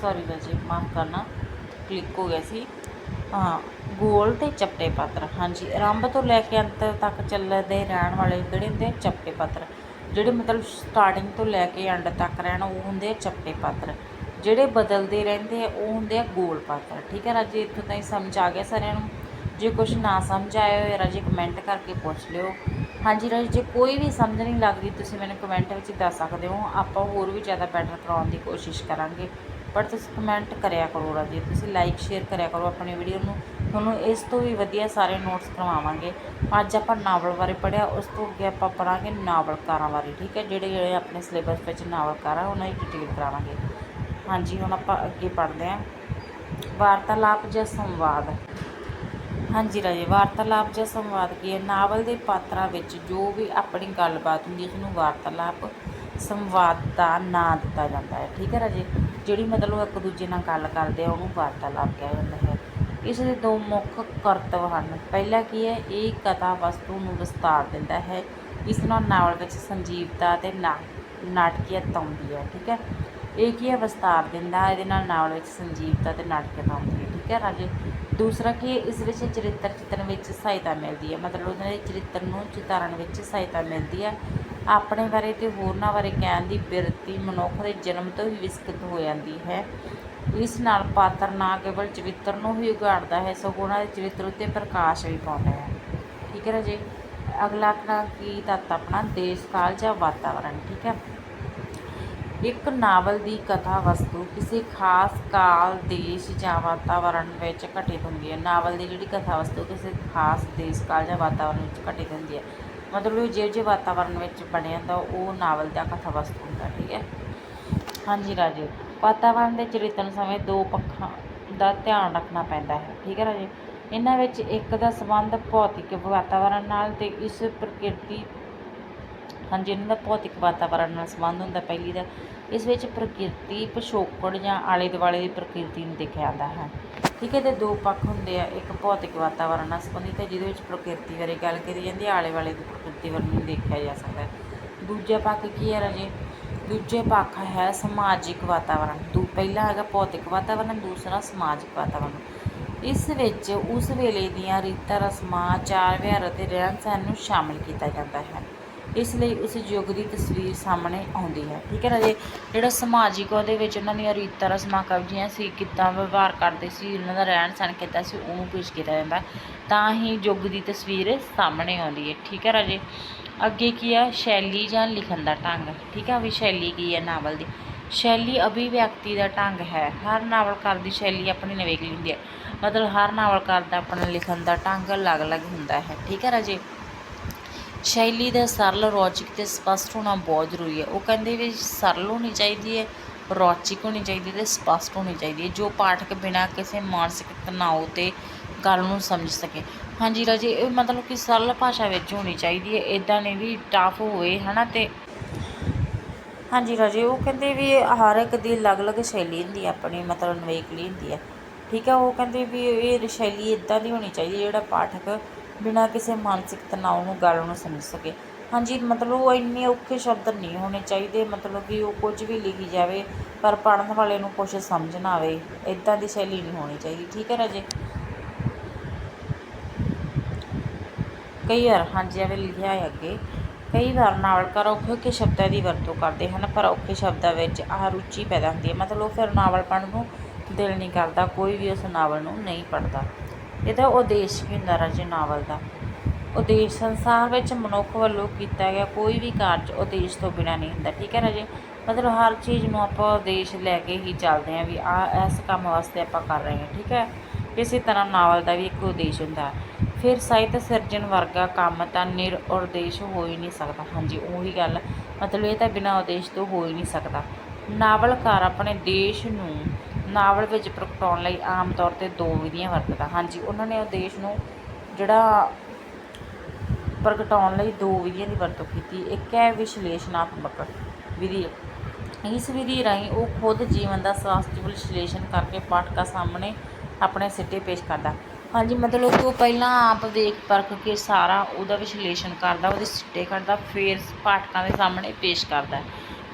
ਸੌਰੀ ਰਾਜੇ ਮਾਫ ਕਰਨਾ। ਕਲਿੱਕ ਹੋ ਗਿਆ ਸੀ। ਹਾਂ, ਗੋਲ ਤੇ ਚਪਟੇ ਪਾਤਰ ਹਾਂਜੀ, ਆਰੰਭ ਤੋਂ ਲੈ ਕੇ ਅੰਤ ਤੱਕ ਚੱਲਦੇ ਰਹਿਣ ਵਾਲੇ ਜਿਹੜੇ ਹੁੰਦੇ ਆ, ਚੱਪੇ ਪਾਤਰ ਜਿਹੜੇ ਮਤਲਬ ਸਟਾਰਟਿੰਗ ਤੋਂ ਲੈ ਕੇ ਐਂਡ ਤੱਕ ਰਹਿਣ, ਉਹ ਹੁੰਦੇ ਆ ਚੱਪੇ ਪਾਤਰ ਜਿਹੜੇ ਬਦਲਦੇ ਰਹਿੰਦੇ ਆ, ਉਹ ਹੁੰਦੇ ਆ ਗੋਲ ਪਾਤਰ ਠੀਕ ਹੈ ਰਾਜੇ, ਇੱਥੋਂ ਤਾਈਂ ਸਮਝ ਆ ਗਿਆ ਸਾਰਿਆਂ ਨੂੰ। ਜੇ ਕੁਝ ਨਾ ਸਮਝ ਆਇਆ ਹੋਇਆ ਰਾਜੇ ਕਮੈਂਟ ਕਰਕੇ ਪੁੱਛ ਲਿਓ। ਹਾਂਜੀ ਰਾਜੇ, ਜੇ ਕੋਈ ਵੀ ਸਮਝ ਨਹੀਂ ਲੱਗਦੀ, ਤੁਸੀਂ ਮੈਨੂੰ ਕਮੈਂਟ ਵਿੱਚ ਦੱਸ ਸਕਦੇ ਹੋ। ਆਪਾਂ ਹੋਰ ਵੀ ਜ਼ਿਆਦਾ ਬੈਟਰ ਕਰਾਉਣ ਦੀ ਕੋਸ਼ਿਸ਼ ਕਰਾਂਗੇ। ਪਰ ਤੁਸੀਂ ਕਮੈਂਟ ਕਰਿਆ ਕਰੋ ਰਾਜੇ। ਤੁਸੀਂ ਲਾਈਕ ਸ਼ੇਅਰ ਕਰਿਆ ਕਰੋ ਆਪਣੀ ਵੀਡੀਓ ਨੂੰ। ਤੁਹਾਨੂੰ ਇਸ ਤੋਂ ਵੀ ਵਧੀਆ ਸਾਰੇ ਨੋਟਸ ਕਰਵਾਵਾਂਗੇ। ਅੱਜ ਆਪਾਂ ਨਾਵਲ ਬਾਰੇ ਪੜ੍ਹਿਆ, ਉਸ ਤੋਂ ਅੱਗੇ ਆਪਾਂ ਪੜਾਂਗੇ ਨਾਵਲਕਾਰਾਂ ਬਾਰੇ, ਠੀਕ ਹੈ? ਜਿਹੜੇ ਜਿਹੜੇ ਆਪਣੇ ਸਿਲੇਬਸ ਵਿੱਚ ਨਾਵਲਕਾਰ ਆ, ਉਹਨਾਂ ਦੀ ਡਿਟੇਲ ਕਰਾਵਾਂਗੇ। ਹਾਂਜੀ, ਹੁਣ ਆਪਾਂ ਅੱਗੇ ਪੜ੍ਹਦੇ ਹਾਂ। ਵਾਰਤਾਲਾਪ ਜਾਂ ਸੰਵਾਦ? ਹਾਂਜੀ ਰਾਜੇ, ਵਾਰਤਾਲਾਪ ਜਾਂ ਸੰਵਾਦ ਕੀ ਹੈ? ਨਾਵਲ ਦੇ ਪਾਤਰਾਂ ਵਿੱਚ ਜੋ ਵੀ ਆਪਣੀ ਗੱਲਬਾਤ ਹੁੰਦੀ ਹੈ, ਉਸਨੂੰ ਵਾਰਤਾਲਾਪ ਸੰਵਾਦ ਦਾ ਨਾਂ ਦਿੱਤਾ ਜਾਂਦਾ ਹੈ। ਠੀਕ ਹੈ ਰਾਜੇ? ਜਿਹੜੀ ਮਤਲਬ ਇੱਕ ਦੂਜੇ ਨਾਲ ਗੱਲ ਕਰਦੇ ਆ ਉਹਨੂੰ ਵਾਰਤਾਲਾਪ ਕਿਹਾ ਜਾਂਦਾ ਹੈ। ਇਸ ਦੇ ਦੋ ਮੁੱਖ ਕਰਤਵ ਹਨ। ਪਹਿਲਾ ਕੀ ਹੈ? ਇਹ ਕਥਾ ਵਸਤੂ ਨੂੰ ਵਿਸਤਾਰ ਦਿੰਦਾ ਹੈ। ਇਸ ਨਾਲ ਨਾਵਲ ਵਿੱਚ ਸੰਜੀਵਤਾ ਅਤੇ ਨਾਟਕੀਅਤ ਆਉਂਦੀ ਹੈ। ਠੀਕ ਹੈ? ਇਹ ਕੀ ਹੈ? ਵਿਸਤਾਰ ਦਿੰਦਾ ਇਹਦੇ ਨਾਲ ਨਾਵਲ ਵਿੱਚ ਸੰਜੀਵਤਾ ਤੇ ਨਾਟਕੀਅਤਾ ਆਉਂਦੀ ਹੈ। ਠੀਕ ਹੈ ਰਾਜੇ? ਦੂਸਰਾ ਕੀ ਹੈ, ਇਸ ਵਿੱਚ ਚਰਿੱਤਰ ਚਿੱਤਰਨ ਵਿੱਚ ਸਹਾਇਤਾ ਮਿਲਦੀ ਹੈ। ਮਤਲਬ ਉਹਨਾਂ ਦੇ ਚਰਿੱਤਰ ਨੂੰ ਚਿਤਾਰਨ ਵਿੱਚ ਸਹਾਇਤਾ ਮਿਲਦੀ ਹੈ। ਆਪਣੇ ਬਾਰੇ ਤੇ ਹੋਰਨਾਂ ਬਾਰੇ ਕਹਿਣ ਦੀ ਬਿਰਤੀ ਮਨੁੱਖ ਦੇ ਜਨਮ ਤੋਂ ਹੀ ਵਿਕਸਿਤ ਹੋ ਜਾਂਦੀ ਹੈ। ਇਸ ਨਾਲ ਪਾਤਰ ਨਾ ਕੇਵਲ ਚਰਿੱਤਰ ਨੂੰ ਹੀ ਉਗਾੜਦਾ ਹੈ, ਸਗੋਂ ਉਹਨਾਂ ਦੇ ਚਰਿੱਤਰ ਉੱਤੇ ਪ੍ਰਕਾਸ਼ ਵੀ ਪਾਉਂਦਾ ਹੈ। ਠੀਕ ਹੈ ਰਾਜੇ? ਅਗਲਾ ਆਪਣਾ ਕੀ ਤੱਤ ਆਪਣਾ? ਦੇਸ਼, ਕਾਲ ਜਾਂ ਵਾਤਾਵਰਣ? ਠੀਕ ਹੈ? ਇੱਕ ਨਾਵਲ ਦੀ ਕਥਾ ਵਸਤੂ ਕਿਸੇ ਖਾਸ ਕਾਲ, ਦੇਸ਼ ਜਾਂ ਵਾਤਾਵਰਣ ਵਿੱਚ ਘਟਿਤ ਹੁੰਦੀ ਹੈ। ਨਾਵਲ ਦੀ ਜਿਹੜੀ ਕਥਾ ਵਸਤੂ ਕਿਸੇ ਖਾਸ ਦੇਸ਼, ਕਾਲ ਜਾਂ ਵਾਤਾਵਰਣ ਵਿੱਚ ਘਟਿਤ ਹੁੰਦੀ ਹੈ। ਮਤਲਬ ਜਿਹੋ ਜਿਹੇ ਵਾਤਾਵਰਣ ਵਿੱਚ ਬਣਿਆ ਹੁੰਦਾ ਉਹ ਨਾਵਲ ਦਾ ਕਥਾ ਵਸਤੂ ਹੁੰਦਾ, ਠੀਕ ਹੈ? ਹਾਂਜੀ ਰਾਜੇ ਵਾਤਾਵਰਣ ਦੇ ਚਰਿੱਤਰ ਸਮੇਂ ਦੋ ਪੱਖਾਂ ਦਾ ਧਿਆਨ ਰੱਖਣਾ ਪੈਂਦਾ ਹੈ, ਠੀਕ ਹੈ ਰਾਜੇ? ਇਹਨਾਂ ਵਿੱਚ ਇੱਕ ਦਾ ਸੰਬੰਧ ਭੌਤਿਕ ਵਾਤਾਵਰਣ ਨਾਲ ਤੇ ਇਸ ਪ੍ਰਕਿਰਤੀ, ਹਾਂਜੀ, ਇਹਨਾਂ ਦਾ ਭੌਤਿਕ ਵਾਤਾਵਰਣ ਨਾਲ ਸੰਬੰਧ ਹੁੰਦਾ। ਪਹਿਲੀ ਦਾ ਇਸ ਵਿੱਚ ਪ੍ਰਕਿਰਤੀ ਪਿਛੋਕੜ ਜਾਂ ਆਲੇ ਦੁਆਲੇ ਦੀ ਪ੍ਰਕਿਰਤੀ ਨੂੰ ਦੇਖਿਆ ਜਾਂਦਾ ਹੈ। ਠੀਕ ਹੈ, ਤੇ ਦੋ ਪੱਖ ਹੁੰਦੇ ਆ, ਇੱਕ ਭੌਤਿਕ ਵਾਤਾਵਰਣ ਨਾਲ ਸੰਬੰਧਿਤ ਹੈ, ਜਿਹਦੇ ਵਿੱਚ ਪ੍ਰਕਿਰਤੀ ਬਾਰੇ ਗੱਲ ਕੀਤੀ ਜਾਂਦੀ ਹੈ ਆਲੇ ਵਾਲੇ ਦੀ ਪ੍ਰਕਿਰਤੀ ਬਾਰੇ ਨਹੀਂ ਦੇਖਿਆ ਜਾ ਸਕਦਾ। ਦੂਜਾ ਪੱਖ ਕੀ ਹੈ ਰਾਜੇ? ਦੂਜੇ ਪੱਖ ਹੈ ਸਮਾਜਿਕ ਵਾਤਾਵਰਣ ਦੂ, ਪਹਿਲਾ ਹੈਗਾ ਭੌਤਿਕ ਵਾਤਾਵਰਣ ਦੂਸਰਾ ਸਮਾਜਿਕ ਵਾਤਾਵਰਣ ਇਸ ਵਿੱਚ ਉਸ ਵੇਲੇ ਦੀਆਂ ਰੀਤਾਂ, ਰਸਮਾਂ ਆਚਾਰ ਵਿਹਾਰ ਅਤੇ ਰਹਿਣ ਸਹਿਣ ਨੂੰ ਸ਼ਾਮਿਲ ਕੀਤਾ ਜਾਂਦਾ ਹੈ। ਇਸ ਲਈ ਉਸ ਯੁੱਗ ਦੀ ਤਸਵੀਰ ਸਾਹਮਣੇ ਆਉਂਦੀ ਹੈ। ਠੀਕ ਹੈ ਰਾਜੇ ਜਿਹੜਾ ਸਮਾਜਿਕ ਉਹਦੇ ਵਿੱਚ ਉਹਨਾਂ ਦੀਆਂ ਰੀਤਾਂ ਰਸਮਾਂ ਕਬਜੀਆਂ ਸੀ, ਕਿੱਦਾਂ ਵਿਵਹਾਰ ਕਰਦੇ ਸੀ, ਉਹਨਾਂ ਦਾ ਰਹਿਣ ਸਹਿਣ ਕਿੱਦਾਂ ਸੀ, ਉਹਨੂੰ ਪੇਸ਼ ਕੀਤਾ ਜਾਂਦਾ। ਤਾਂ ਹੀ ਯੁੱਗ ਦੀ ਤਸਵੀਰ ਸਾਹਮਣੇ ਆਉਂਦੀ ਹੈ। ਠੀਕ ਹੈ ਰਾਜੇ ਅੱਗੇ ਕੀ ਆ? ਸ਼ੈਲੀ ਜਾਂ ਲਿਖਣ ਦਾ ਢੰਗ। ਠੀਕ ਹੈ ਵੀ ਸ਼ੈਲੀ ਕੀ ਹੈ ਨਾਵਲ ਦੀ? ਸ਼ੈਲੀ ਅਭਿਵਿਅਕਤੀ ਦਾ ਢੰਗ ਹੈ। ਹਰ ਨਾਵਲਕਾਰ ਦੀ ਸ਼ੈਲੀ ਆਪਣੀ ਨਵੇਕਲੀ ਹੁੰਦੀ ਹੈ। ਮਤਲਬ ਹਰ ਨਾਵਲਕਾਰ ਦਾ ਆਪਣਾ ਲਿਖਣ ਦਾ ਢੰਗ ਅਲੱਗ-ਅਲੱਗ ਹੁੰਦਾ ਹੈ। ਠੀਕ ਹੈ ਰਾਜੇ ਸ਼ੈਲੀ ਦਾ ਸਰਲ, ਰੌਚਿਕ ਤੇ ਸਪਸ਼ਟ ਹੋਣਾ ਬਹੁਤ ਜ਼ਰੂਰੀ ਹੈ। ਉਹ ਕਹਿੰਦੇ ਵੀ ਸਰਲ ਹੋਣੀ ਚਾਹੀਦੀ ਹੈ, ਰੌਚਿਕ ਹੋਣੀ ਚਾਹੀਦੀ ਤੇ ਸਪਸ਼ਟ ਹੋਣੀ ਚਾਹੀਦੀ ਹੈ। ਜੋ ਪਾਠਕ ਬਿਨਾਂ ਕਿਸੇ ਮਾਨਸਿਕ ਤਣਾਅ ਤੇ ਗੱਲ ਨੂੰ ਸਮਝ ਸਕੇ। ਹਾਂਜੀ ਰਾਜੇ, ਇਹ ਮਤਲਬ ਕਿ ਸਰਲ ਭਾਸ਼ਾ ਵਿੱਚ ਹੋਣੀ ਚਾਹੀਦੀ ਹੈ। ਇਦਾਂ ਨਹੀਂ ਵੀ ਟਫ ਹੋਏ, ਹਨਾ ਤੇ ਹਾਂਜੀ ਰਾਜੇ, ਉਹ ਕਹਿੰਦੇ ਵੀ ਹਰ ਇੱਕ ਦੀ ਅਲੱਗ-ਅਲੱਗ ਸ਼ੈਲੀ ਹੁੰਦੀ ਹੈ, ਆਪਣੀ ਮਤਲਬ ਨਵੇਕਲੀ ਹੁੰਦੀ ਹੈ। ਠੀਕ ਹੈ, ਉਹ ਕਹਿੰਦੇ ਵੀ ਇਹ ਸ਼ੈਲੀ ਇਦਾਂ ਦੀ ਹੋਣੀ ਚਾਹੀਦੀ ਹੈ ਜਿਹੜਾ ਪਾਠਕ ਬਿਨਾਂ ਕਿਸੇ ਮਾਨਸਿਕ ਤਣਾਅ ਨੂੰ, ਗੱਲ ਨੂੰ ਸਮਝ ਸਕੇ। ਹਾਂਜੀ, ਮਤਲਬ ਉਹ ਇੰਨੇ ਔਖੇ ਸ਼ਬਦ ਨਹੀਂ ਹੋਣੇ ਚਾਹੀਦੇ, ਮਤਲਬ ਕਿ ਉਹ ਕੁਝ ਵੀ ਲਿਖੀ ਜਾਵੇ, ਪਰ ਪੜ੍ਹਨ ਵਾਲੇ ਨੂੰ ਕੁਝ ਸਮਝ ਨਾ ਆਵੇ। ਇਦਾਂ ਦੀ ਸ਼ੈਲੀ ਨਹੀਂ ਹੋਣੀ ਚਾਹੀਦੀ, ਠੀਕ ਹੈ ਰਾਜੇ? ਕਈ ਵਾਰ, ਹਾਂਜੀ, ਐਵੇਂ ਲਿਖਿਆ ਹੈ ਅੱਗੇ, ਕਈ ਵਾਰ ਨਾਵਲਕਾਰ ਔਖੇ ਔਖੇ ਸ਼ਬਦਾਂ ਦੀ ਵਰਤੋਂ ਕਰਦੇ ਹਨ, ਪਰ ਔਖੇ ਸ਼ਬਦਾਂ ਵਿੱਚ ਆਹ ਰੁਚੀ ਪੈਦਾ ਹੁੰਦੀ ਹੈ। ਮਤਲਬ ਉਹ ਫਿਰ ਨਾਵਲ ਪੜ੍ਹਨ ਨੂੰ ਦਿਲ ਨਹੀਂ ਕਰਦਾ, ਕੋਈ ਵੀ ਉਸ ਨਾਵਲ ਨੂੰ ਨਹੀਂ ਪੜ੍ਹਦਾ। ਇਹਦਾ ਉਦੇਸ਼ ਕੀ ਹੁੰਦਾ ਰਾਜੇ ਨਾਵਲ ਦਾ। ਉਦੇਸ਼ ਸੰਸਾਰ ਵਿੱਚ ਮਨੁੱਖ ਵੱਲੋਂ ਕੀਤਾ ਗਿਆ ਕੋਈ ਵੀ ਕਾਰਜ ਉਦੇਸ਼ ਤੋਂ ਬਿਨਾਂ ਨਹੀਂ ਹੁੰਦਾ, ਠੀਕ ਹੈ ਰਾਜੇ? ਮਤਲਬ ਹਰ ਚੀਜ਼ ਨੂੰ ਆਪਾਂ ਉਦੇਸ਼ ਲੈ ਕੇ ਹੀ ਚੱਲਦੇ ਹਾਂ ਵੀ ਆ, ਇਸ ਕੰਮ ਵਾਸਤੇ ਆਪਾਂ ਕਰ ਰਹੇ ਹਾਂ, ਠੀਕ ਹੈ? ਇਸੇ ਤਰ੍ਹਾਂ ਨਾਵਲ ਦਾ ਵੀ ਇੱਕ ਉਦੇਸ਼ ਹੁੰਦਾ। ਫਿਰ ਸਾਹਿਤ ਸਿਰਜਣ ਵਰਗਾ ਕੰਮ ਤਾਂ ਨਿਰ ਉਦੇਸ਼ ਹੋ ਹੀ ਨਹੀਂ ਸਕਦਾ। ਹਾਂਜੀ, ਉਹੀ ਗੱਲ। ਮਤਲਬ ਇਹ ਤਾਂ ਬਿਨਾਂ ਉਦੇਸ਼ ਤੋਂ ਹੋ ਹੀ ਨਹੀਂ ਸਕਦਾ। ਨਾਵਲਕਾਰ ਆਪਣੇ ਦੇਸ਼ ਨੂੰ ਨਾਵਲ ਵਿੱਚ ਪ੍ਰਗਟਾਉਣ ਲਈ ਆਮ ਤੌਰ ਤੇ ਦੋ ਵਿਧੀਆਂ ਵਰਤਦਾ। ਹਾਂਜੀ, ਉਹਨਾਂ ਨੇ ਉਦੇਸ਼ ਨੂੰ ਜਿਹੜਾ ਪ੍ਰਗਟਾਉਣ ਲਈ ਦੋ ਵਿਧੀਆਂ ਦੀ ਵਰਤੋਂ ਕੀਤੀ। ਇੱਕ ਹੈ ਵਿਸ਼ਲੇਸ਼ਣਾਤਮਕ ਵਿਧੀ। ਇਸ ਵਿਧੀ ਰਾਹੀਂ ਉਹ ਖੁਦ ਜੀਵਨ ਦਾ ਸਵਾਸਤਵ ਵਿਸ਼ਲੇਸ਼ਣ ਕਰਕੇ ਪਾਠਕਾਂ ਸਾਹਮਣੇ ਆਪਣੇ ਸਿੱਟੇ ਪੇਸ਼ ਕਰਦਾ। ਹਾਂਜੀ, ਮਤਲਬ ਕਿ ਉਹ ਪਹਿਲਾਂ ਆਪ ਵੇਖ ਪਰਖ ਕੇ ਸਾਰਾ ਉਹਦਾ ਵਿਸ਼ਲੇਸ਼ਣ ਕਰਦਾ, ਉਹਦੇ ਸਿੱਟੇ ਕੱਢਦਾ, ਫਿਰ ਪਾਠਕਾਂ ਦੇ ਸਾਹਮਣੇ ਪੇਸ਼ ਕਰਦਾ।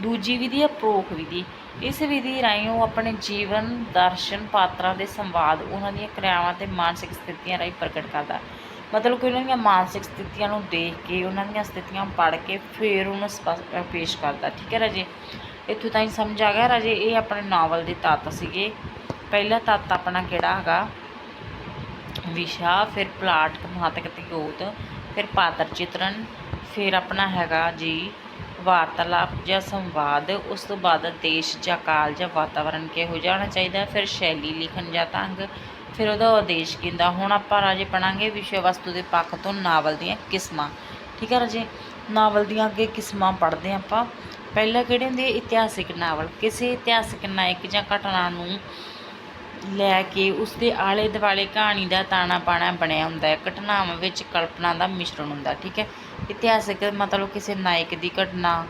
ਦੂਜੀ ਵਿਧੀ ਹੈ ਪ੍ਰੋਖ ਵਿਧੀ। ਇਸ ਵਿਧੀ ਰਾਹੀਂ ਉਹ ਆਪਣੇ ਜੀਵਨ, ਦਰਸ਼ਨ, ਪਾਤਰਾਂ ਦੇ ਸੰਵਾਦ, ਉਹਨਾਂ ਦੀਆਂ ਕਿਰਿਆਵਾਂ ਤੇ ਮਾਨਸਿਕ ਸਥਿਤੀਆਂ ਰਾਹੀਂ ਪ੍ਰਗਟ ਕਰਦਾ। ਮਤਲਬ ਕਿ ਉਹਨਾਂ ਦੀਆਂ ਮਾਨਸਿਕ ਸਥਿਤੀਆਂ ਨੂੰ ਦੇਖ ਕੇ, ਉਹਨਾਂ ਦੀਆਂ ਸਥਿਤੀਆਂ ਪੜ੍ਹ ਕੇ ਫਿਰ ਉਹਨੂੰ ਸਪਸ਼ਟ ਪੇਸ਼ ਕਰਦਾ। ਠੀਕ ਹੈ ਰਾਜੇ? ਇੱਥੋਂ ਤਾਈਂ ਸਮਝ ਆ ਗਿਆ ਰਾਜੇ, ਇਹ ਆਪਣੇ ਨਾਵਲ ਦੇ ਤੱਤ ਸੀਗੇ। ਪਹਿਲਾ ਤੱਤ ਆਪਣਾ ਕਿਹੜਾ ਹੈਗਾ? ਵਿਸ਼ਾ, ਫਿਰ ਪਲਾਟ ਨਾਟਕ ਤੇ ਗੋਤ ਫਿਰ ਪਾਤਰ ਚਿਤਰਨ ਫਿਰ ਆਪਣਾ ਹੈਗਾ ਜੀ ਵਾਰਤਾਲਾਪ ਜਾਂ ਸੰਵਾਦ, ਉਸ ਤੋਂ ਬਾਅਦ ਦੇਸ਼ ਜਾਂ ਕਾਲ ਜਾਂ ਵਾਤਾਵਰਣ ਕਿਹੋ ਜਿਹਾ ਹੋਣਾ ਚਾਹੀਦਾ, ਫਿਰ ਸ਼ੈਲੀ, ਲਿਖਣ ਜਾਂ ਢੰਗ, ਫਿਰ ਉਹਦਾ ਉਦੇਸ਼ ਕਿੰਦਾ ਹੁਣ ਆਪਾਂ ਰਾਜੇ ਪੜਾਂਗੇ ਵਿਸ਼ੇ ਵਸਤੂ ਦੇ ਪੱਖ ਤੋਂ ਨਾਵਲ ਦੀਆਂ ਕਿਸਮਾਂ। ਠੀਕ ਹੈ ਰਾਜੇ? ਨਾਵਲ ਦੀਆਂ ਅੱਗੇ ਕਿਸਮਾਂ ਪੜ੍ਹਦੇ ਹਾਂ ਆਪਾਂ। ਪਹਿਲਾ ਕਿਹੜੇ ਹੁੰਦੇ? ਇਤਿਹਾਸਿਕ ਨਾਵਲ। ਕਿਸੇ ਇਤਿਹਾਸਿਕ ਨਾਇਕ ਜਾਂ ਘਟਨਾ ਨੂੰ ਲੈ ਕੇ ਉਸ ਦੇ ਆਲੇ ਦੁਆਲੇ ਕਹਾਣੀ ਦਾ ਤਾਣਾ ਬਾਣਾ ਬਣਿਆ ਹੁੰਦਾ ਹੈ। ਘਟਨਾਵਾਂ ਵਿੱਚ ਕਲਪਨਾ ਦਾ ਮਿਸ਼ਰਣ ਹੁੰਦਾ, ਠੀਕ ਹੈ? ਇਤਿਹਾਸਿਕ ਮਤਲਬ ਕਿਸੇ ਨਾਇਕ ਦੀ ਘਟਨਾ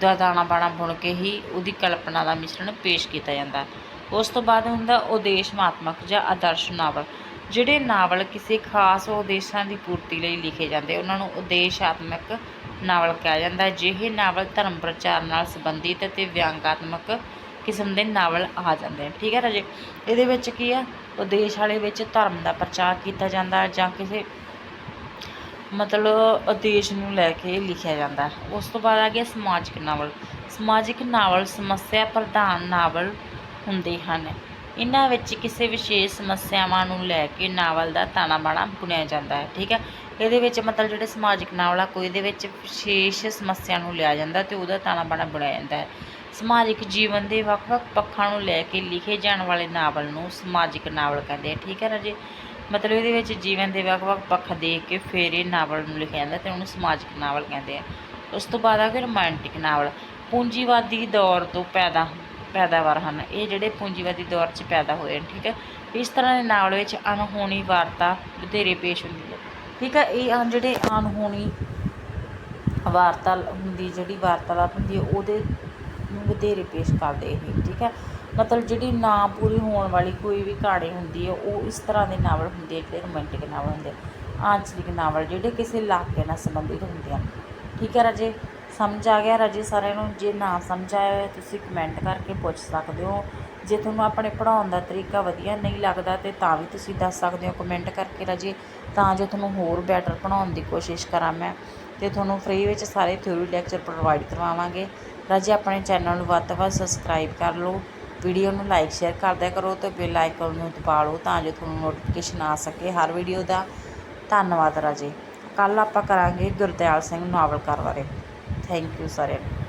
ਦਾ ਤਾਣਾ ਬਾਣਾ ਬੁਣ ਕੇ ਹੀ ਉਹਦੀ ਕਲਪਨਾ ਦਾ ਮਿਸ਼ਰਣ ਪੇਸ਼ ਕੀਤਾ ਜਾਂਦਾ। ਉਸ ਤੋਂ ਬਾਅਦ ਹੁੰਦਾ ਉਦੇਸ਼ਮਾਤਮਕ ਜਾਂ ਆਦਰਸ਼ ਨਾਵਲ, ਜਿਹੜੇ ਨਾਵਲ ਕਿਸੇ ਖਾਸ ਉਦੇਸ਼ਾਂ ਦੀ ਪੂਰਤੀ ਲਈ ਲਿਖੇ ਜਾਂਦੇ, ਉਹਨਾਂ ਨੂੰ ਉਦੇਸ਼ਾਤਮਕ ਨਾਵਲ ਕਿਹਾ ਜਾਂਦਾ ਹੈ, ਜਿਹੇ ਨਾਵਲ ਧਰਮ ਪ੍ਰਚਾਰ ਨਾਲ ਸੰਬੰਧਿਤ ਅਤੇ ਵਿਅੰਗਾਤਮਕ ਕਿਸਮ ਦੇ ਨਾਵਲ ਆ ਜਾਂਦੇ ਨੇ ਠੀਕ ਹੈ ਰਾਜੇ? ਇਹਦੇ ਵਿੱਚ ਕੀ ਆ? ਉਦੇਸ਼ ਵਾਲੇ ਵਿੱਚ ਧਰਮ ਦਾ ਪ੍ਰਚਾਰ ਕੀਤਾ ਜਾਂਦਾ ਜਾਂ ਕਿਸੇ ਮਤਲਬ ਉਦੇਸ਼ ਨੂੰ ਲੈ ਕੇ ਲਿਖਿਆ ਜਾਂਦਾ ਉਸ ਤੋਂ ਬਾਅਦ ਆ ਗਿਆ ਸਮਾਜਿਕ ਨਾਵਲ। ਸਮਾਜਿਕ ਨਾਵਲ ਸਮੱਸਿਆ ਪ੍ਰਧਾਨ ਨਾਵਲ ਹੁੰਦੇ ਹਨ। ਇਹਨਾਂ ਵਿੱਚ ਕਿਸੇ ਵਿਸ਼ੇਸ਼ ਸਮੱਸਿਆਵਾਂ ਨੂੰ ਲੈ ਕੇ ਨਾਵਲ ਦਾ ਤਾਣਾ ਬਾਣਾ ਬੁਣਿਆ ਜਾਂਦਾ ਹੈ। ਠੀਕ ਹੈ? ਇਹਦੇ ਵਿੱਚ ਮਤਲਬ ਜਿਹੜੇ ਸਮਾਜਿਕ ਨਾਵਲ ਆ, ਕੋਈ ਇਹਦੇ ਵਿੱਚ ਵਿਸ਼ੇਸ਼ ਸਮੱਸਿਆ ਨੂੰ ਲਿਆ ਜਾਂਦਾ ਤੇ ਉਹਦਾ ਤਾਣਾ ਬਾਣਾ ਬੁਣਿਆ ਜਾਂਦਾ ਹੈ। ਸਮਾਜਿਕ ਜੀਵਨ ਦੇ ਵੱਖ-ਵੱਖ ਪੱਖਾਂ ਨੂੰ ਲੈ ਕੇ ਲਿਖੇ ਜਾਣ ਵਾਲੇ ਨਾਵਲ ਨੂੰ ਸਮਾਜਿਕ ਨਾਵਲ ਕਹਿੰਦੇ ਆ, ਠੀਕ ਹੈ ਰਾਜੇ? ਮਤਲਬ ਇਹਦੇ ਵਿੱਚ ਜੀਵਨ ਦੇ ਵੱਖ-ਵੱਖ ਪੱਖ ਦੇਖ ਕੇ ਫਿਰ ਇਹ ਨਾਵਲ ਨੂੰ ਲਿਖਿਆ ਜਾਂਦਾ ਤੇ ਉਹਨੂੰ ਸਮਾਜਿਕ ਨਾਵਲ ਕਹਿੰਦੇ ਆ। ਉਸ ਤੋਂ ਬਾਅਦ ਆ ਗਿਆ ਰੋਮਾਂਟਿਕ ਨਾਵਲ। ਪੂੰਜੀਵਾਦੀ ਦੌਰ ਤੋਂ ਪੈਦਾ, ਪੈਦਾਵਾਰ ਹਨ। ਇਹ ਜਿਹੜੇ ਪੂੰਜੀਵਾਦੀ ਦੌਰ 'ਚ ਪੈਦਾ ਹੋਏ ਨੇ ਠੀਕ ਹੈ? ਇਸ ਤਰ੍ਹਾਂ ਦੇ ਨਾਵਲ ਵਿੱਚ ਅਣਹੋਣੀ ਵਾਰਤਾ ਵਧੇਰੇ ਪੇਸ਼ ਹੁੰਦੀ ਹੈ। ਠੀਕ ਹੈ, ਇਹ ਹਨ ਜਿਹੜੇ ਅਣਹੋਣੀ ਵਾਰਤਾ ਹੁੰਦੀ, ਜਿਹੜੀ ਵਾਰਤਾਲਾਪ ਹੁੰਦੀ ਹੈ, ਉਹਦੇ ਨੂੰ ਵਧੇਰੇ ਪੇਸ਼ ਕਰਦੇ ਇਹ, ਠੀਕ ਹੈ? ਮਤਲਬ ਜਿਹੜੀ ਨਾ ਪੂਰੀ ਹੋਣ ਵਾਲੀ ਕੋਈ ਵੀ ਕਹਾਣੀ ਹੁੰਦੀ ਹੈ, ਉਹ ਇਸ ਤਰ੍ਹਾਂ ਦੇ ਨਾਵਲ ਹੁੰਦੇ ਆ, ਜਿਹੜੇ ਰੋਮਾਂਟਿਕ ਨਾਵਲ ਹੁੰਦੇ ਆ, ਆਂਚਲਿਕ ਨਾਵਲ ਜਿਹੜੇ ਕਿਸੇ ਇਲਾਕੇ ਨਾਲ ਸੰਬੰਧਿਤ ਹੁੰਦੇ ਆ। ਠੀਕ ਹੈ ਰਾਜੇ? ਸਮਝ ਆ ਗਿਆ ਰਾਜੇ ਸਾਰਿਆਂ ਨੂੰ? ਜੇ ਨਾ ਸਮਝ ਆਇਆ ਹੋਇਆ, ਤੁਸੀਂ ਕਮੈਂਟ ਕਰਕੇ ਪੁੱਛ ਸਕਦੇ ਹੋ। ਜੇ ਤੁਹਾਨੂੰ ਆਪਣੇ ਪੜਾਉਣ ਦਾ ਤਰੀਕਾ ਵਧੀਆ ਨਹੀਂ ਲੱਗਦਾ ਤੇ ਤਾਂ ਵੀ ਤੁਸੀਂ ਦੱਸ ਸਕਦੇ ਹੋ ਕਮੈਂਟ ਕਰਕੇ ਰਾਜੇ। ਤਾਂ ਜੋ ਤੁਹਾਨੂੰ ਹੋਰ ਬੈਟਰ ਬਣਾਉਣ ਦੀ ਕੋਸ਼ਿਸ਼ ਕਰਾਂ ਮੈਂ। ਤੇ ਤੁਹਾਨੂੰ ਫ੍ਰੀ ਵਿੱਚ ਸਾਰੇ ਥਿਊਰੀ ਲੈਕਚਰ ਪ੍ਰੋਵਾਈਡ ਕਰਵਾਵਾਂਗੇ। ਰਾਜੇ, ਆਪਣੇ ਚੈਨਲ ਨੂੰ ਵੱਧ ਤੋਂ ਵੱਧ ਸਬਸਕ੍ਰਾਈਬ ਕਰ ਲਓ। ਵੀਡੀਓ ਨੂੰ ਲਾਈਕ ਸ਼ੇਅਰ ਕਰਦਿਆ ਕਰੋ ਤੇ ਬੈਲ ਆਈਕਨ ਨੂੰ ਦਬਾ ਲਓ ਤਾਂ ਜੋ ਤੁਹਾਨੂੰ ਨੋਟੀਫਿਕੇਸ਼ਨ ਆ ਸਕੇ ਹਰ ਵੀਡੀਓ ਦਾ। ਧੰਨਵਾਦ ਰਾਜੇ। ਕੱਲ ਆਪਾਂ ਕਰਾਂਗੇ ਗੁਰਦਿਆਲ ਸਿੰਘ ਨਾਵਲਕਾਰ ਬਾਰੇ। ਥੈਂਕ ਯੂ ਸਾਰਿਆਂ ਨੂੰ।